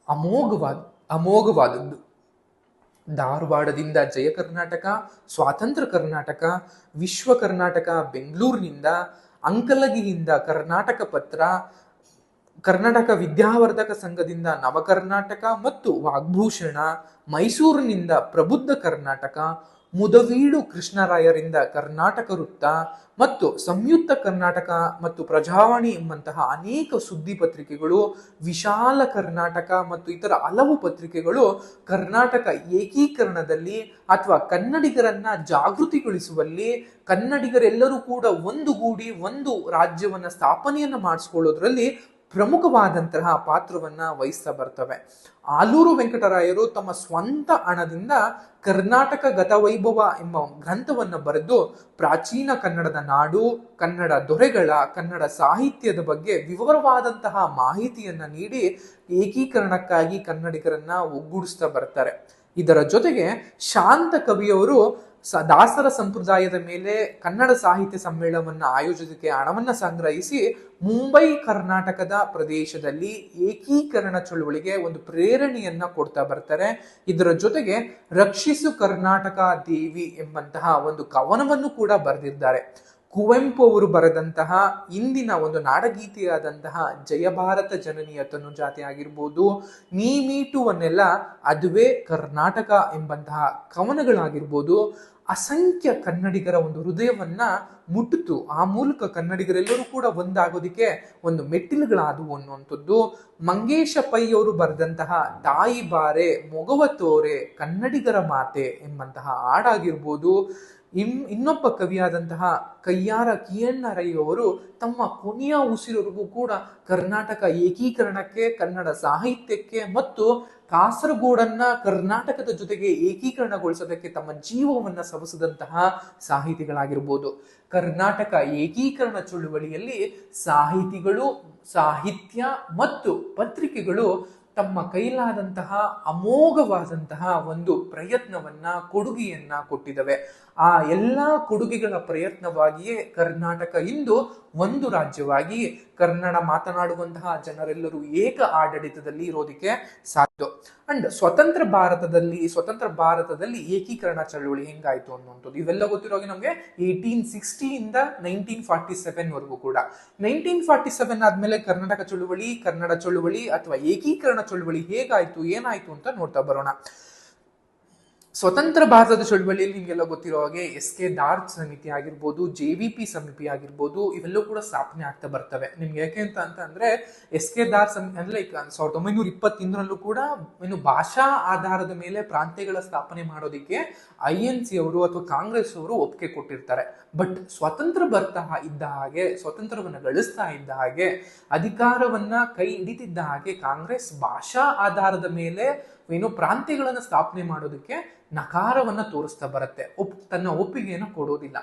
ಅಮೋಘವಾದ, ಅಮೋಘವಾದದ್ದು. ಧಾರವಾಡದಿಂದ ಜಯ ಕರ್ನಾಟಕ, ಸ್ವಾತಂತ್ರ್ಯ ಕರ್ನಾಟಕ, ವಿಶ್ವ ಕರ್ನಾಟಕ, ಬೆಂಗಳೂರಿನಿಂದ ಅಂಕಲಗಿಯಿಂದ ಕರ್ನಾಟಕ ಪತ್ರ, ಕರ್ನಾಟಕ ವಿದ್ಯಾವರ್ಧಕ ಸಂಘದಿಂದ ನವಕರ್ನಾಟಕ ಮತ್ತು ವಾಗ್ಭೂಷಣ, ಮೈಸೂರಿನಿಂದ ಪ್ರಬುದ್ಧ ಕರ್ನಾಟಕ ಮುದವೀಡು ಕೃಷ್ಣರಾಯರಿಂದ ಕರ್ನಾಟಕ ವೃತ್ತ ಮತ್ತು ಸಂಯುಕ್ತ ಕರ್ನಾಟಕ ಮತ್ತು ಪ್ರಜಾವಾಣಿ ಎಂಬಂತಹ ಅನೇಕ ಸುದ್ದಿ ಪತ್ರಿಕೆಗಳು, ವಿಶಾಲ ಕರ್ನಾಟಕ ಮತ್ತು ಇತರ ಹಲವು ಪತ್ರಿಕೆಗಳು ಕರ್ನಾಟಕ ಏಕೀಕರಣದಲ್ಲಿ ಅಥವಾ ಕನ್ನಡಿಗರನ್ನ ಜಾಗೃತಿಗೊಳಿಸುವಲ್ಲಿ ಕನ್ನಡಿಗರೆಲ್ಲರೂ ಕೂಡ ಒಂದುಗೂಡಿ ಒಂದು ರಾಜ್ಯವನ್ನ ಸ್ಥಾಪನೆಯನ್ನು ಮಾಡಿಸ್ಕೊಳ್ಳೋದ್ರಲ್ಲಿ ಪ್ರಮುಖವಾದಂತಹ ಪಾತ್ರವನ್ನ ವಹಿಸ್ತಾ ಬರ್ತವೆ. ಆಲೂರು ವೆಂಕಟರಾಯರು ತಮ್ಮ ಸ್ವಂತ ಹಣದಿಂದ ಕರ್ನಾಟಕ ಗತವೈಭವ ಎಂಬ ಗ್ರಂಥವನ್ನು ಬರೆದು ಪ್ರಾಚೀನ ಕನ್ನಡದ ನಾಡು, ಕನ್ನಡ ದೊರೆಗಳ, ಕನ್ನಡ ಸಾಹಿತ್ಯದ ಬಗ್ಗೆ ವಿವರವಾದಂತಹ ಮಾಹಿತಿಯನ್ನ ನೀಡಿ ಏಕೀಕರಣಕ್ಕಾಗಿ ಕನ್ನಡಿಗರನ್ನ ಒಗ್ಗೂಡಿಸ್ತಾ ಬರ್ತಾರೆ. ಇದರ ಜೊತೆಗೆ ಶಾಂತ ಕವಿಯವರು ಸ ದಾಸರ ಸಂಪ್ರದಾಯದ ಮೇಲೆ ಕನ್ನಡ ಸಾಹಿತ್ಯ ಸಮ್ಮೇಳನವನ್ನು ಆಯೋಜಿಸಕ್ಕೆ ಹಣವನ್ನು ಸಂಗ್ರಹಿಸಿ ಮುಂಬೈ ಕರ್ನಾಟಕದ ಪ್ರದೇಶದಲ್ಲಿ ಏಕೀಕರಣ ಚಳುವಳಿಗೆ ಒಂದು ಪ್ರೇರಣೆಯನ್ನ ಕೊಡ್ತಾ ಬರ್ತಾರೆ. ಇದರ ಜೊತೆಗೆ ರಕ್ಷಿಸು ಕರ್ನಾಟಕ ದೇವಿ ಎಂಬಂತಹ ಒಂದು ಕವನವನ್ನು ಕೂಡ ಬರೆದಿದ್ದಾರೆ. ಕುವೆಂಪು ಅವರು ಬರೆದಂತಹ ಇಂದಿನ ಒಂದು ನಾಡಗೀತೆಯಾದಂತಹ ಜಯ ಭಾರತ ಜನನಿಯ ತನುಜಾತಿ ಆಗಿರ್ಬೋದು, ನೀ ಮೀಟುವನ್ನೆಲ್ಲ ಅದುವೇ ಕರ್ನಾಟಕ ಎಂಬಂತಹ ಕವನಗಳಾಗಿರ್ಬೋದು. ಅಸಂಖ್ಯ ಕನ್ನಡಿಗರ ಒಂದು ಹೃದಯವನ್ನ ಮುಟ್ಟಿತು ಆ ಮೂಲಕ ಕನ್ನಡಿಗರೆಲ್ಲರೂ ಕೂಡ ಒಂದಾಗೋದಿಕ್ಕೆ ಒಂದು ಮೆಟ್ಟಿಲುಗಳಾದವು ಅನ್ನುವಂಥದ್ದು. ಮಂಗೇಶ ಪೈ ಅವರು ಬರೆದಂತಹ ತಾಯಿ ಬಾರೆ, ಮೊಗವ ತೋರೆ, ಕನ್ನಡಿಗರ ಮಾತೆ ಎಂಬಂತಹ ಹಾಡಾಗಿರ್ಬೋದು. ಇನ್ ಇನ್ನೊಬ್ಬ ಕವಿಯಾದಂತಹ ಕಯ್ಯಾರ ಕಿಯಣ್ಣ ರೈ ಅವರು ತಮ್ಮ ಕೊನೆಯ ಉಸಿರಿಗೂ ಕೂಡ ಕರ್ನಾಟಕ ಏಕೀಕರಣಕ್ಕೆ, ಕನ್ನಡ ಸಾಹಿತ್ಯಕ್ಕೆ ಮತ್ತು ಕಾಸರಗೋಡನ್ನ ಕರ್ನಾಟಕದ ಜೊತೆಗೆ ಏಕೀಕರಣಗೊಳಿಸೋದಕ್ಕೆ ತಮ್ಮ ಜೀವವನ್ನ ಸವಸದಂತಹ ಸಾಹಿತಿಗಳಾಗಿರ್ಬೋದು. ಕರ್ನಾಟಕ ಏಕೀಕರಣ ಚಳುವಳಿಯಲ್ಲಿ ಸಾಹಿತಿಗಳು, ಸಾಹಿತ್ಯ ಮತ್ತು ಪತ್ರಿಕೆಗಳು ತಮ್ಮ ಕೈಲಾದಂತಹ ಅಮೋಘವಾದಂತಹ ಒಂದು ಪ್ರಯತ್ನವನ್ನ, ಕೊಡುಗೆಯನ್ನ ಕೊಟ್ಟಿದ್ದಾವೆ ಆ ಎಲ್ಲ ಕೊಡುಗೆಗಳ ಪ್ರಯತ್ನವಾಗಿಯೇ ಕರ್ನಾಟಕ ಇಂದು ಒಂದು ರಾಜ್ಯವಾಗಿ ಕನ್ನಡ ಮಾತನಾಡುವಂತಹ ಜನರೆಲ್ಲರೂ ಏಕ ಆಡಳಿತದಲ್ಲಿ ಇರೋದಕ್ಕೆ ಸಾಧ್ಯ. ಅಂಡ್ ಸ್ವತಂತ್ರ ಭಾರತದಲ್ಲಿ ಸ್ವತಂತ್ರ ಭಾರತದಲ್ಲಿ ಏಕೀಕರಣ ಚಳವಳಿ ಹೆಂಗಾಯ್ತು ಅನ್ನುವಂಥದ್ದು ಇವೆಲ್ಲ ಗೊತ್ತಿರೋ ಹಾಗೆ ನಮಗೆ ಏಯ್ಟೀನ್ ಸಿಕ್ಸ್ಟಿಯಿಂದ ನೈನ್ಟೀನ್ ಫಾರ್ಟಿ ಸೆವೆನ್ವರೆಗೂ ಕೂಡ. ನೈನ್ಟೀನ್ ಫಾರ್ಟಿ ಸೆವೆನ್ ಆದ್ಮೇಲೆ ಕರ್ನಾಟಕ ಚಳುವಳಿ, ಕನ್ನಡ ಚಳುವಳಿ ಅಥವಾ ಏಕೀಕರಣ ಚಳುವಳಿ ಹೇಗಾಯ್ತು, ಏನಾಯ್ತು ಅಂತ ನೋಡ್ತಾ ಬರೋಣ. ಸ್ವತಂತ್ರ ಭಾರತದ ಚಳುವಳಿಯಲ್ಲಿ ನಿಮಗೆಲ್ಲ ಗೊತ್ತಿರೋ ಹಾಗೆ ಎಸ್ ಕೆ ದಾರ್ಜ್ ಸಮಿತಿ ಆಗಿರ್ಬೋದು, ಜೆ ವಿ ಪಿ ಸಮಿತಿ ಆಗಿರ್ಬೋದು, ಇವೆಲ್ಲವೂ ಕೂಡ ಸ್ಥಾಪನೆ ಆಗ್ತಾ ಬರ್ತವೆ. ನಿಮ್ಗೆ ಯಾಕೆ ಅಂತ ಅಂತ ಅಂದ್ರೆ ಎಸ್ ಕೆ ದಾರ್ ಸಮಿತಿ ಅಂದ್ರೆ ಸಾವಿರದ ಒಂಬೈನೂರ ಇಪ್ಪತ್ತೊಂದರಲ್ಲೂ ಕೂಡ ಏನು ಭಾಷಾ ಆಧಾರದ ಮೇಲೆ ಪ್ರಾಂತ್ಯಗಳ ಸ್ಥಾಪನೆ ಮಾಡೋದಕ್ಕೆ ಐ ಎನ್ ಸಿ ಅವರು ಅಥವಾ ಕಾಂಗ್ರೆಸ್ ಅವರು ಒಪ್ಪಿಗೆ ಕೊಟ್ಟಿರ್ತಾರೆ. ಬಟ್ ಸ್ವತಂತ್ರ ಬರ್ತಾ ಇದ್ದ ಹಾಗೆ, ಸ್ವತಂತ್ರವನ್ನು ಗಳಿಸ್ತಾ ಇದ್ದ ಹಾಗೆ, ಅಧಿಕಾರವನ್ನ ಕೈ ಹಿಡಿತಿದ್ದ ಹಾಗೆ ಕಾಂಗ್ರೆಸ್ ಭಾಷಾ ಆಧಾರದ ಮೇಲೆ ಏನು ಪ್ರಾಂತ್ಯಗಳನ್ನು ಸ್ಥಾಪನೆ ಮಾಡೋದಕ್ಕೆ ನಕಾರವನ್ನ ತೋರಿಸ್ತಾ ಬರುತ್ತೆ. ಒಪ್ ತನ್ನ ಒಪ್ಪಿಗೆಯನ್ನು ಕೊಡೋದಿಲ್ಲ.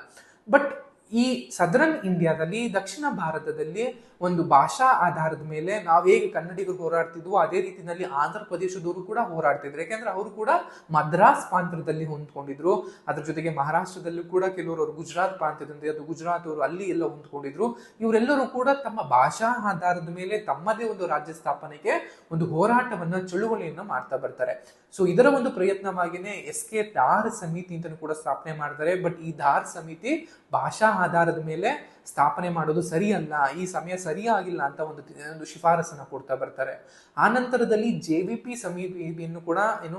ಬಟ್ ಈ ಸದರನ್ ಇಂಡಿಯಾದಲ್ಲಿ, ದಕ್ಷಿಣ ಭಾರತದಲ್ಲಿ ಒಂದು ಭಾಷಾ ಆಧಾರದ ಮೇಲೆ ನಾವು ಹೇಗೆ ಕನ್ನಡಿಗರು ಹೋರಾಡ್ತಿದ್ವೋ ಅದೇ ರೀತಿಯಲ್ಲಿ ಆಂಧ್ರ ಪ್ರದೇಶದವರು ಕೂಡ ಹೋರಾಡ್ತಿದ್ರು. ಯಾಕೆಂದ್ರೆ ಅವರು ಕೂಡ ಮದ್ರಾಸ್ ಪ್ರಾಂತ್ಯದಲ್ಲಿ ಹೊಂದ್ಕೊಂಡಿದ್ರು. ಅದ್ರ ಜೊತೆಗೆ ಮಹಾರಾಷ್ಟ್ರದಲ್ಲೂ ಕೂಡ ಕೆಲವರು ಅವರು ಗುಜರಾತ್ ಪ್ರಾಂತ್ಯದಿಂದ ಅದು ಗುಜರಾತ್ ಅವರು ಅಲ್ಲಿ ಎಲ್ಲ ಹೊಂದ್ಕೊಂಡಿದ್ರು. ಇವರೆಲ್ಲರೂ ಕೂಡ ತಮ್ಮ ಭಾಷಾ ಆಧಾರದ ಮೇಲೆ ತಮ್ಮದೇ ಒಂದು ರಾಜ್ಯ ಸ್ಥಾಪನೆಗೆ ಒಂದು ಹೋರಾಟವನ್ನ, ಚಳುವಳಿಯನ್ನ ಮಾಡ್ತಾ ಬರ್ತಾರೆ. ಸೊ ಇದರ ಒಂದು ಪ್ರಯತ್ನವಾಗಿನೇ ಎಸ್ ಕೆ ದಾರ್ ಸಮಿತಿ ಅಂತ ಕೂಡ ಸ್ಥಾಪನೆ ಮಾಡ್ತಾರೆ. ಬಟ್ ಈ ದಾರ್ ಸಮಿತಿ ಭಾಷಾ ಆಧಾರದ ಮೇಲೆ ಸ್ಥಾಪನೆ ಮಾಡೋದು ಸರಿಯಲ್ಲ, ಈ ಸಮಯ ಸರಿಯಾಗಿಲ್ಲ ಅಂತ ಒಂದು ಒಂದು ಶಿಫಾರಸನ್ನು ಕೊಡ್ತಾ ಬರ್ತಾರೆ. ಆ ನಂತರದಲ್ಲಿ ಜೆ ವಿ ಪಿ ಸಮೀಪಿಯನ್ನು ಕೂಡ ಏನು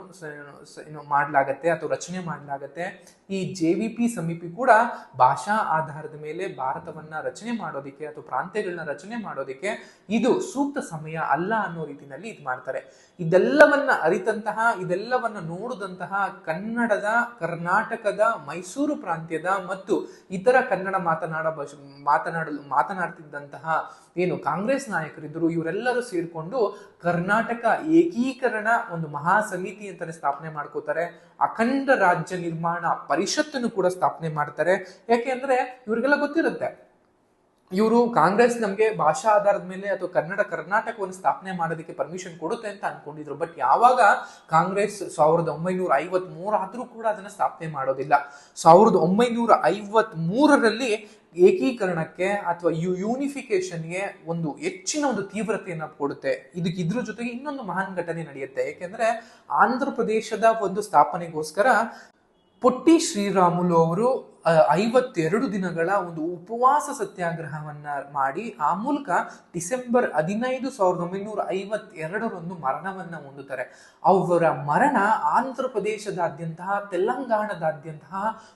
ಏನು ಮಾಡಲಾಗತ್ತೆ ಅಥವಾ ರಚನೆ ಮಾಡಲಾಗತ್ತೆ. ಈ ಜೆ ವಿ ಪಿ ಸಮೀಪಿ ಕೂಡ ಭಾಷಾ ಆಧಾರದ ಮೇಲೆ ಭಾರತವನ್ನ ರಚನೆ ಮಾಡೋದಕ್ಕೆ ಅಥವಾ ಪ್ರಾಂತ್ಯಗಳನ್ನ ರಚನೆ ಮಾಡೋದಕ್ಕೆ ಇದು ಸೂಕ್ತ ಸಮಯ ಅಲ್ಲ ಅನ್ನೋ ರೀತಿಯಲ್ಲಿ ಇದು ಮಾಡ್ತಾರೆ. ಇದೆಲ್ಲವನ್ನ ಅರಿತಂತಹ, ಇದೆಲ್ಲವನ್ನ ನೋಡಿದಂತಹ ಕನ್ನಡದ, ಕರ್ನಾಟಕದ, ಮೈಸೂರು ಪ್ರಾಂತ್ಯದ ಮತ್ತು ಇತರ ಕನ್ನಡ ಮಾತನಾಡ ಮಾತನಾಡಲು, ಮಾತನಾಡ್ತಿದ್ದಂತಹ ಏನು ಕಾಂಗ್ರೆಸ್ ನಾಯಕರಿದ್ದರು, ಇವರೆಲ್ಲರೂ ಸೇರಿಕೊಂಡು ಕರ್ನಾಟಕ ಏಕೀಕರಣ ಒಂದು ಮಹಾ ಸಮಿತಿ ಅಂತಾನೆ ಸ್ಥಾಪನೆ ಮಾಡ್ಕೋತಾರೆ. ಅಖಂಡ ರಾಜ್ಯ ನಿರ್ಮಾಣ ಪರಿಷತ್ತನ್ನು ಕೂಡ ಸ್ಥಾಪನೆ ಮಾಡ್ತಾರೆ. ಯಾಕೆಂದ್ರೆ ಇವ್ರಿಗೆಲ್ಲ ಗೊತ್ತಿರುತ್ತೆ. ಇವರು ಕಾಂಗ್ರೆಸ್ ನಮಗೆ ಭಾಷಾ ಆಧಾರದ ಮೇಲೆ ಅಥವಾ ಕನ್ನಡ ಕರ್ನಾಟಕವನ್ನು ಸ್ಥಾಪನೆ ಮಾಡೋದಕ್ಕೆ ಪರ್ಮಿಷನ್ ಕೊಡುತ್ತೆ ಅಂತ ಅನ್ಕೊಂಡಿದ್ರು. ಬಟ್ ಯಾವಾಗ ಕಾಂಗ್ರೆಸ್ ಸಾವಿರದ ಒಂಬೈನೂರ ಐವತ್ ಮೂರಾದ್ರೂ ಕೂಡ ಅದನ್ನ ಸ್ಥಾಪನೆ ಮಾಡೋದಿಲ್ಲ. ಸಾವಿರದ ಒಂಬೈನೂರ ಐವತ್ ಮೂರರಲ್ಲಿ ಏಕೀಕರಣಕ್ಕೆ ಅಥವಾ ಯು ಯೂನಿಫಿಕೇಶನ್ಗೆ ಒಂದು ಹೆಚ್ಚಿನ ಒಂದು ತೀವ್ರತೆಯನ್ನು ಕೊಡುತ್ತೆ. ಇದಕ್ಕೆ ಇದ್ರ ಜೊತೆಗೆ ಇನ್ನೊಂದು ಮಹಾನ್ ಘಟನೆ ನಡೆಯುತ್ತೆ. ಯಾಕೆಂದ್ರೆ ಆಂಧ್ರ ಪ್ರದೇಶದ ಒಂದು ಸ್ಥಾಪನೆಗೋಸ್ಕರ ಪೊಟ್ಟಿ ಶ್ರೀರಾಮುಲು ಅವರು ಐವತ್ತೆರಡು ದಿನಗಳ ಒಂದು ಉಪವಾಸ ಸತ್ಯಾಗ್ರಹವನ್ನ ಮಾಡಿ ಆ ಮೂಲಕ ಡಿಸೆಂಬರ್ ಹದಿನೈದು ಸಾವಿರದ ಒಂಬೈನೂರ ಐವತ್ತೆರಡರಂದು ಮರಣವನ್ನ ಹೊಂದುತ್ತಾರೆ. ಅವರ ಮರಣ ಆಂಧ್ರ ಪ್ರದೇಶದಾದ್ಯಂತ ತೆಲಂಗಾಣದಾದ್ಯಂತ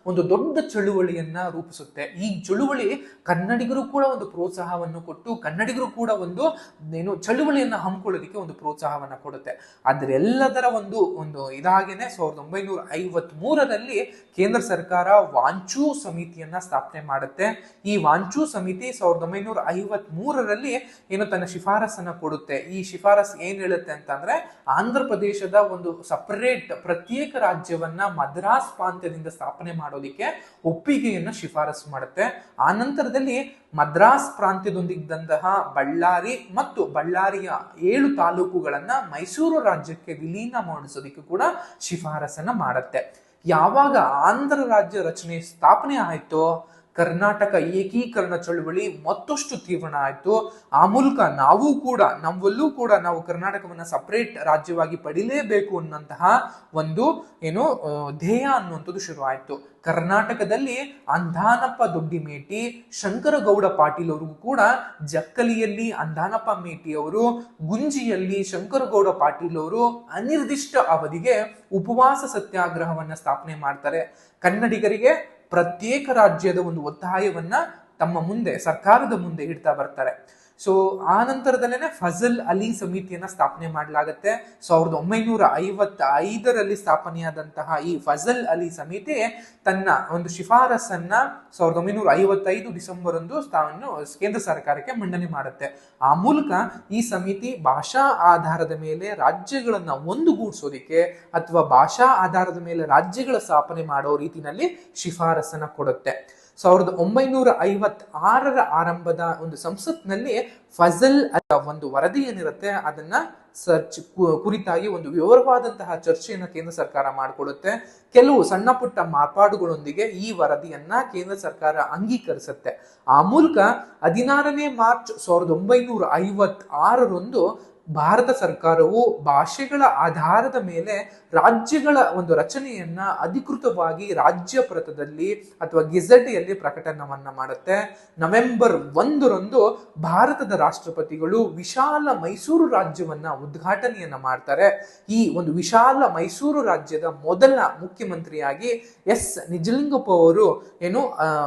ಒಂದು ದೊಡ್ಡ ಚಳುವಳಿಯನ್ನ ರೂಪಿಸುತ್ತೆ. ಈ ಚಳುವಳಿ ಕನ್ನಡಿಗರು ಕೂಡ ಒಂದು ಪ್ರೋತ್ಸಾಹವನ್ನು ಕೊಟ್ಟು, ಕನ್ನಡಿಗರು ಕೂಡ ಒಂದು ಏನು ಚಳುವಳಿಯನ್ನ ಹಮ್ಮಿಕೊಳ್ಳೋದಕ್ಕೆ ಒಂದು ಪ್ರೋತ್ಸಾಹವನ್ನ ಕೊಡುತ್ತೆ. ಅದರೆಲ್ಲದರ ಒಂದು ಒಂದು ಇದಾಗೇನೆ ಸಾವಿರದ ಒಂಬೈನೂರ ಐವತ್ತ್ ಕೇಂದ್ರ ಸರ್ಕಾರ ವಾಂಚು ವಾಂಚು ಸಮಿತಿಯನ್ನ ಸ್ಥಾಪನೆ ಮಾಡುತ್ತೆ. ಈ ವಾಂಚು ಸಮಿತಿ ಸಾವಿರದ ಒಂಬೈನೂರ ಐವತ್ ಮೂರರಲ್ಲಿ ಏನು ತನ್ನ ಶಿಫಾರಸನ್ನ ಕೊಡುತ್ತೆ. ಈ ಶಿಫಾರಸ್ ಏನ್ ಹೇಳುತ್ತೆ ಅಂತಂದ್ರೆ ಆಂಧ್ರ ಪ್ರದೇಶದ ಒಂದು ಸಪರೇಟ್ ಪ್ರತ್ಯೇಕ ರಾಜ್ಯವನ್ನ ಮದ್ರಾಸ್ ಪ್ರಾಂತ್ಯದಿಂದ ಸ್ಥಾಪನೆ ಮಾಡೋದಿಕ್ಕೆ ಒಪ್ಪಿಗೆಯನ್ನ ಶಿಫಾರಸು ಮಾಡುತ್ತೆ. ಆ ನಂತರದಲ್ಲಿ ಮದ್ರಾಸ್ ಪ್ರಾಂತ್ಯದೊಂದಿಗಿದ್ದಂತಹ ಬಳ್ಳಾರಿ ಮತ್ತು ಬಳ್ಳಾರಿಯ ಏಳು ತಾಲೂಕುಗಳನ್ನ ಮೈಸೂರು ರಾಜ್ಯಕ್ಕೆ ವಿಲೀನ ಮಾಡಿಸೋದಕ್ಕೆ ಕೂಡ ಶಿಫಾರಸನ್ನ ಮಾಡುತ್ತೆ. ಯಾವಾಗ ಆಂಧ್ರ ರಾಜ್ಯ ರಚನೆ ಸ್ಥಾಪನೆ ಆಯ್ತೋ ಕರ್ನಾಟಕ ಏಕೀಕರಣ ಚಳುವಳಿ ಮತ್ತಷ್ಟು ತೀವ್ರ ಆಯಿತು. ಆ ಮೂಲಕ ನಾವು ಕೂಡ ನಮ್ಮಲ್ಲೂ ಕೂಡ ನಾವು ಕರ್ನಾಟಕವನ್ನು ಸಪರೇಟ್ ರಾಜ್ಯವಾಗಿ ಪಡಿಲೇಬೇಕು ಅನ್ನಂತಹ ಒಂದು, ಏನು ಧ್ಯೇಯ ಅನ್ನುವಂಥದ್ದು ಶುರುವಾಯಿತು ಕರ್ನಾಟಕದಲ್ಲಿ ಕರ್ನಾಟಕದಲ್ಲಿ ಅಂಧಾನಪ್ಪ ದೊಡ್ಡಿಮೇಟಿ, ಶಂಕರಗೌಡ ಪಾಟೀಲ್ ಅವರು ಕೂಡ ಜಕ್ಕಲಿಯಲ್ಲಿ ಅಂಧಾನಪ್ಪ ಮೇಟಿ ಅವರು ಗುಂಜಿಯಲ್ಲಿ ಶಂಕರಗೌಡ ಪಾಟೀಲ್ ಅವರು ಅನಿರ್ದಿಷ್ಟ ಅವಧಿಗೆ ಉಪವಾಸ ಸತ್ಯಾಗ್ರಹವನ್ನ ಸ್ಥಾಪನೆ ಮಾಡ್ತಾರೆ. ಕನ್ನಡಿಗರಿಗೆ ಪ್ರತ್ಯೇಕ ರಾಜ್ಯದ ಒಂದು ಒತ್ತಾಯವನ್ನ ತಮ್ಮ ಮುಂದೆ ಸರ್ಕಾರದ ಮುಂದೆ ಇಡ್ತಾ ಬರ್ತಾರೆ. ಸೊ ಆ ನಂತರದಲ್ಲೇನೆ ಫಜಲ್ ಅಲಿ ಸಮಿತಿಯನ್ನು ಸ್ಥಾಪನೆ ಮಾಡಲಾಗುತ್ತೆ. ಸಾವಿರದ ಒಂಬೈನೂರ ಐವತ್ತ ಐದರಲ್ಲಿ ಸ್ಥಾಪನೆಯಾದಂತಹ ಈ ಫಜಲ್ ಅಲಿ ಸಮಿತಿ ತನ್ನ ಒಂದು ಶಿಫಾರಸನ್ನ ಸಾವಿರದ ಒಂಬೈನೂರ ಐವತ್ತೈದು ಡಿಸೆಂಬರ್ ಒಂದು ಸ್ಥಾನವನ್ನು ಕೇಂದ್ರ ಸರ್ಕಾರಕ್ಕೆ ಮಂಡನೆ ಮಾಡುತ್ತೆ. ಆ ಮೂಲಕ ಈ ಸಮಿತಿ ಭಾಷಾ ಆಧಾರದ ಮೇಲೆ ರಾಜ್ಯಗಳನ್ನ ಒಂದುಗೂಡಿಸೋದಿಕ್ಕೆ ಅಥವಾ ಭಾಷಾ ಆಧಾರದ ಮೇಲೆ ರಾಜ್ಯಗಳ ಸ್ಥಾಪನೆ ಮಾಡೋ ರೀತಿನಲ್ಲಿ ಶಿಫಾರಸನ್ನ ಕೊಡುತ್ತೆ. ಸಾವಿರದ ಒಂಬೈನೂರ ಐವತ್ ಆರರ ಆರಂಭದ ಒಂದು ಸಂಸತ್ನಲ್ಲಿ ಫಜಲ್ ಒಂದು ವರದಿ ಏನಿರುತ್ತೆ ಅದನ್ನ ಸರ್ಚ್ ಕುರಿತಾಗಿ ಒಂದು ವಿವರವಾದಂತಹ ಚರ್ಚೆಯನ್ನು ಕೇಂದ್ರ ಸರ್ಕಾರ ಮಾಡಿಕೊಡುತ್ತೆ. ಕೆಲವು ಸಣ್ಣ ಪುಟ್ಟ ಮಾರ್ಪಾಡುಗಳೊಂದಿಗೆ ಈ ವರದಿಯನ್ನ ಕೇಂದ್ರ ಸರ್ಕಾರ ಅಂಗೀಕರಿಸುತ್ತೆ. ಆ ಮೂಲಕ ಹದಿನಾರನೇ ಮಾರ್ಚ್ ಸಾವಿರದ ಒಂಬೈನೂರ ಐವತ್ ಆರರಂದು ಭಾರತ ಸರ್ಕಾರವು ಭಾಷೆಗಳ ಆಧಾರದ ಮೇಲೆ ರಾಜ್ಯಗಳ ಒಂದು ರಚನೆಯನ್ನ ಅಧಿಕೃತವಾಗಿ ರಾಜ್ಯ ಪ್ರತದಲ್ಲಿ ಅಥವಾ ಗೆಜೆಟಿಯಲ್ಲಿ ಪ್ರಕಟಣವನ್ನ ಮಾಡುತ್ತೆ. ನವೆಂಬರ್ ಒಂದರಂದು ಭಾರತದ ರಾಷ್ಟ್ರಪತಿಗಳು ವಿಶಾಲ ಮೈಸೂರು ರಾಜ್ಯವನ್ನ ಉದ್ಘಾಟನೆಯನ್ನ ಮಾಡ್ತಾರೆ. ಈ ಒಂದು ವಿಶಾಲ ಮೈಸೂರು ರಾಜ್ಯದ ಮೊದಲ ಮುಖ್ಯಮಂತ್ರಿಯಾಗಿ ಎಸ್. ನಿಜಲಿಂಗಪ್ಪ ಅವರು ಏನು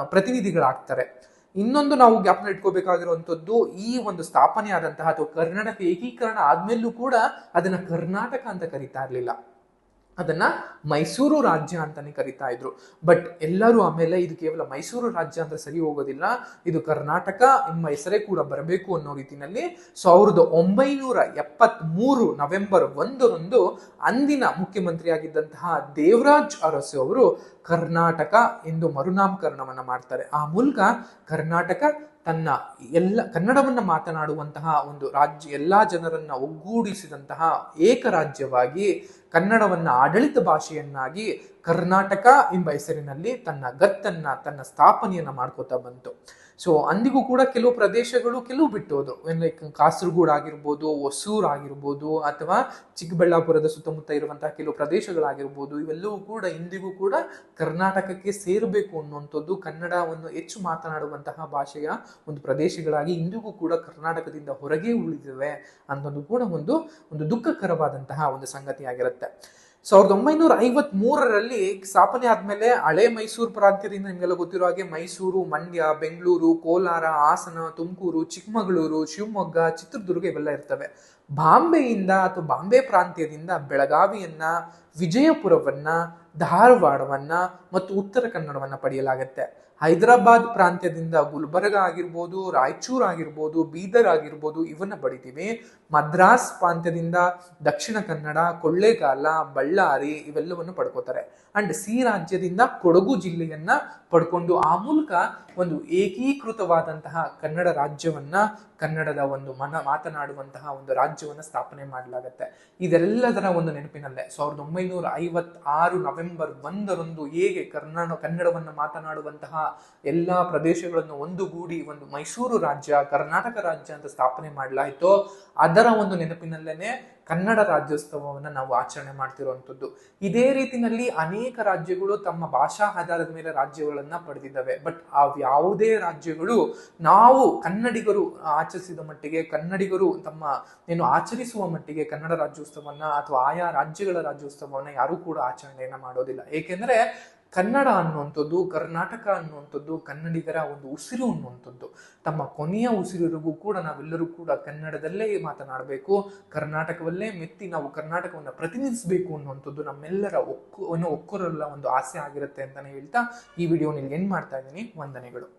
ಪ್ರತಿನಿಧಿಗಳಾಗ್ತಾರೆ. ಇನ್ನೊಂದು ನಾವು ಜ್ಞಾಪನ ಇಟ್ಕೋಬೇಕಾಗಿರುವಂಥದ್ದು ಈ ಒಂದು ಸ್ಥಾಪನೆ ಆದಂತಹ ಅಥವಾ ಕರ್ನಾಟಕ ಏಕೀಕರಣ ಆದ್ಮೇಲೂ ಕೂಡ ಅದನ್ನ ಕರ್ನಾಟಕ ಅಂತ ಕರಿತಾ ಇರ್ಲಿಲ್ಲ. ಅದನ್ನ ಮೈಸೂರು ರಾಜ್ಯ ಅಂತಾನೆ ಕರಿತಾ ಇದ್ರು. ಬಟ್ ಎಲ್ಲರೂ ಆಮೇಲೆ ಇದು ಕೇವಲ ಮೈಸೂರು ರಾಜ್ಯ ಅಂತ ಸರಿ ಹೋಗೋದಿಲ್ಲ. ಇದು ಕರ್ನಾಟಕ ಎಂಬ ಹೆಸರೇ ಕೂಡ ಬರಬೇಕು ಅನ್ನೋ ರೀತಿನಲ್ಲಿ ಸಾವಿರದ ಒಂಬೈನೂರ ಎಪ್ಪತ್ತ್ ಮೂರು ನವೆಂಬರ್ ಒಂದರಂದು ಅಂದಿನ ಮುಖ್ಯಮಂತ್ರಿಯಾಗಿದ್ದಂತಹ ದೇವರಾಜ್ ಅರಸು ಅವರು ಕರ್ನಾಟಕ ಎಂದು ಮರುನಾಮಕರಣವನ್ನು ಮಾಡ್ತಾರೆ. ಆ ಮೂಲಕ ಕರ್ನಾಟಕ ತನ್ನ ಎಲ್ಲ, ಕನ್ನಡವನ್ನು ಮಾತನಾಡುವಂತಹ ಒಂದು ರಾಜ್ಯ, ಎಲ್ಲ ಜನರನ್ನ ಒಗ್ಗೂಡಿಸಿದಂತಹ ಏಕ ರಾಜ್ಯವಾಗಿ ಕನ್ನಡವನ್ನ ಆಡಳಿತ ಭಾಷೆಯನ್ನಾಗಿ ಕರ್ನಾಟಕ ಎಂಬ ಹೆಸರಿನಲ್ಲಿ ತನ್ನ ಗತ್ತನ್ನ, ತನ್ನ ಸ್ಥಾಪನೆಯನ್ನ ಮಾಡ್ಕೋತಾ ಬಂತು. ಸೊ ಅಂದಿಗೂ ಕೂಡ ಕೆಲವು ಪ್ರದೇಶಗಳು ಕೆಲವು ಬಿಟ್ಟೋದು. ಲೈಕ್ ಕಾಸರಗೋಡು ಆಗಿರ್ಬೋದು, ಹೊಸೂರು ಆಗಿರ್ಬೋದು, ಅಥವಾ ಚಿಕ್ಕಬಳ್ಳಾಪುರದ ಸುತ್ತಮುತ್ತ ಇರುವಂತಹ ಕೆಲವು ಪ್ರದೇಶಗಳಾಗಿರ್ಬೋದು, ಇವೆಲ್ಲವೂ ಕೂಡ ಇಂದಿಗೂ ಕೂಡ ಕರ್ನಾಟಕಕ್ಕೆ ಸೇರಬೇಕು ಅನ್ನುವಂಥದ್ದು ಕನ್ನಡವನ್ನು ಹೆಚ್ಚು ಮಾತನಾಡುವಂತಹ ಭಾಷೆಯ ಒಂದು ಪ್ರದೇಶಗಳಾಗಿ ಇಂದಿಗೂ ಕೂಡ ಕರ್ನಾಟಕದಿಂದ ಹೊರಗೆ ಉಳಿದಿವೆ ಅನ್ನೋದು ಕೂಡ ಒಂದು ಒಂದು ದುಃಖಕರವಾದಂತಹ ಒಂದು ಸಂಗತಿ ಆಗಿರುತ್ತೆ ಸಾವಿರದ ಒಂಬೈನೂರ ಐವತ್ ಮೂರರಲ್ಲಿ ಸ್ಥಾಪನೆ ಆದ್ಮೇಲೆ ಹಳೆ ಮೈಸೂರು ಪ್ರಾಂತ್ಯದಿಂದ ನಿಮಗೆಲ್ಲ ಗೊತ್ತಿರೋ ಹಾಗೆ ಮೈಸೂರು, ಮಂಡ್ಯ, ಬೆಂಗಳೂರು, ಕೋಲಾರ, ಹಾಸನ, ತುಮಕೂರು, ಚಿಕ್ಕಮಗಳೂರು, ಶಿವಮೊಗ್ಗ, ಚಿತ್ರದುರ್ಗ ಇವೆಲ್ಲ ಇರ್ತವೆ. ಬಾಂಬೆಯಿಂದ ಅಥವಾ ಬಾಂಬೆ ಪ್ರಾಂತ್ಯದಿಂದ ಬೆಳಗಾವಿಯನ್ನ ವಿಜಯಪುರವನ್ನ, ಧಾರವಾಡವನ್ನ ಮತ್ತು ಉತ್ತರ ಕನ್ನಡವನ್ನ ಪಡೆಯಲಾಗತ್ತೆ. ಹೈದರಾಬಾದ್ ಪ್ರಾಂತ್ಯದಿಂದ ಗುಲ್ಬರ್ಗ ಆಗಿರ್ಬೋದು, ರಾಯಚೂರು ಆಗಿರ್ಬೋದು, ಬೀದರ್ ಆಗಿರ್ಬೋದು ಇವನ್ನ ಪಡಿತೀವಿ. ಮದ್ರಾಸ್ ಪ್ರಾಂತ್ಯದಿಂದ ದಕ್ಷಿಣ ಕನ್ನಡ, ಕೊಳ್ಳೇಗಾಲ, ಬಳ್ಳಾರಿ ಇವೆಲ್ಲವನ್ನು ಪಡ್ಕೋತಾರೆ. ಅಂಡ್ ಸಿ ರಾಜ್ಯದಿಂದ ಕೊಡಗು ಜಿಲ್ಲೆಯನ್ನ ಪಡ್ಕೊಂಡು ಆ ಮೂಲಕ ಒಂದು ಏಕೀಕೃತವಾದಂತಹ ಕನ್ನಡ ರಾಜ್ಯವನ್ನ, ಕನ್ನಡದ ಒಂದು ಮನ ಮಾತನಾಡುವಂತಹ ಒಂದು ರಾಜ್ಯವನ್ನ ಸ್ಥಾಪನೆ ಮಾಡಲಾಗುತ್ತೆ. ಇದೆಲ್ಲದರ ಒಂದು ನೆನಪಿನಲ್ಲೇ. ಸಾವಿರದ ಒಂಬೈನೂರ ಐವತ್ ಆರು ನವೆಂಬರ್ ಒಂದರಂದು ಹೇಗೆ ಕರ್ನಾಡ, ಕನ್ನಡವನ್ನು ಮಾತನಾಡುವಂತಹ ಎಲ್ಲಾ ಪ್ರದೇಶಗಳನ್ನು ಒಂದುಗೂಡಿ ಒಂದು ಮೈಸೂರು ರಾಜ್ಯ, ಕರ್ನಾಟಕ ರಾಜ್ಯ ಅಂತ ಸ್ಥಾಪನೆ ಮಾಡಲಾಯಿತು. ಅದರ ಒಂದು ನೆನಪಿನಲ್ಲೇನೆ ಕನ್ನಡ ರಾಜ್ಯೋತ್ಸವವನ್ನು ನಾವು ಆಚರಣೆ ಮಾಡ್ತಿರುವಂಥದ್ದು. ಇದೇ ರೀತಿನಲ್ಲಿ ಅನೇಕ ರಾಜ್ಯಗಳು ತಮ್ಮ ಭಾಷಾ ಆಧಾರದ ಮೇಲೆ ರಾಜ್ಯಗಳನ್ನ ಪಡೆದಿದ್ದಾವೆ. ಬಟ್ ಆ ಯಾವುದೇ ರಾಜ್ಯಗಳು ನಾವು ಕನ್ನಡಿಗರು ಆಚರಿಸಿದ ಮಟ್ಟಿಗೆ, ಕನ್ನಡಿಗರು ತಮ್ಮ ಏನು ಆಚರಿಸುವ ಮಟ್ಟಿಗೆ ಕನ್ನಡ ರಾಜ್ಯೋತ್ಸವನ್ನ ಅಥವಾ ಆಯಾ ರಾಜ್ಯಗಳ ರಾಜ್ಯೋತ್ಸವವನ್ನ ಯಾರೂ ಕೂಡ ಆಚರಣೆಯನ್ನ ಮಾಡೋದಿಲ್ಲ. ಏಕೆಂದ್ರೆ ಕನ್ನಡ ಅನ್ನುವಂಥದ್ದು, ಕರ್ನಾಟಕ ಅನ್ನುವಂಥದ್ದು, ಕನ್ನಡಿಗರ ಒಂದು ಉಸಿರು ಅನ್ನುವಂಥದ್ದು. ತಮ್ಮ ಕೊನೆಯ ಉಸಿರಿಗೂ ಕೂಡ ನಾವೆಲ್ಲರೂ ಕೂಡ ಕನ್ನಡದಲ್ಲೇ ಮಾತನಾಡಬೇಕು, ಕರ್ನಾಟಕವಲ್ಲೇ ಮೆತ್ತಿ ನಾವು ಕರ್ನಾಟಕವನ್ನು ಪ್ರತಿನಿಧಿಸಬೇಕು ಅನ್ನುವಂಥದ್ದು ನಮ್ಮೆಲ್ಲರ ಒಕ್ಕು ಒಕ್ಕೊರಲ್ಲ ಒಂದು ಆಸೆ ಆಗಿರುತ್ತೆ ಅಂತಲೇ ಹೇಳ್ತಾ ಈ ವಿಡಿಯೋ ನಿಲ್ಗೆ ಏನು ಮಾಡ್ತಾ ಇದ್ದೀನಿ. ವಂದನೆಗಳು.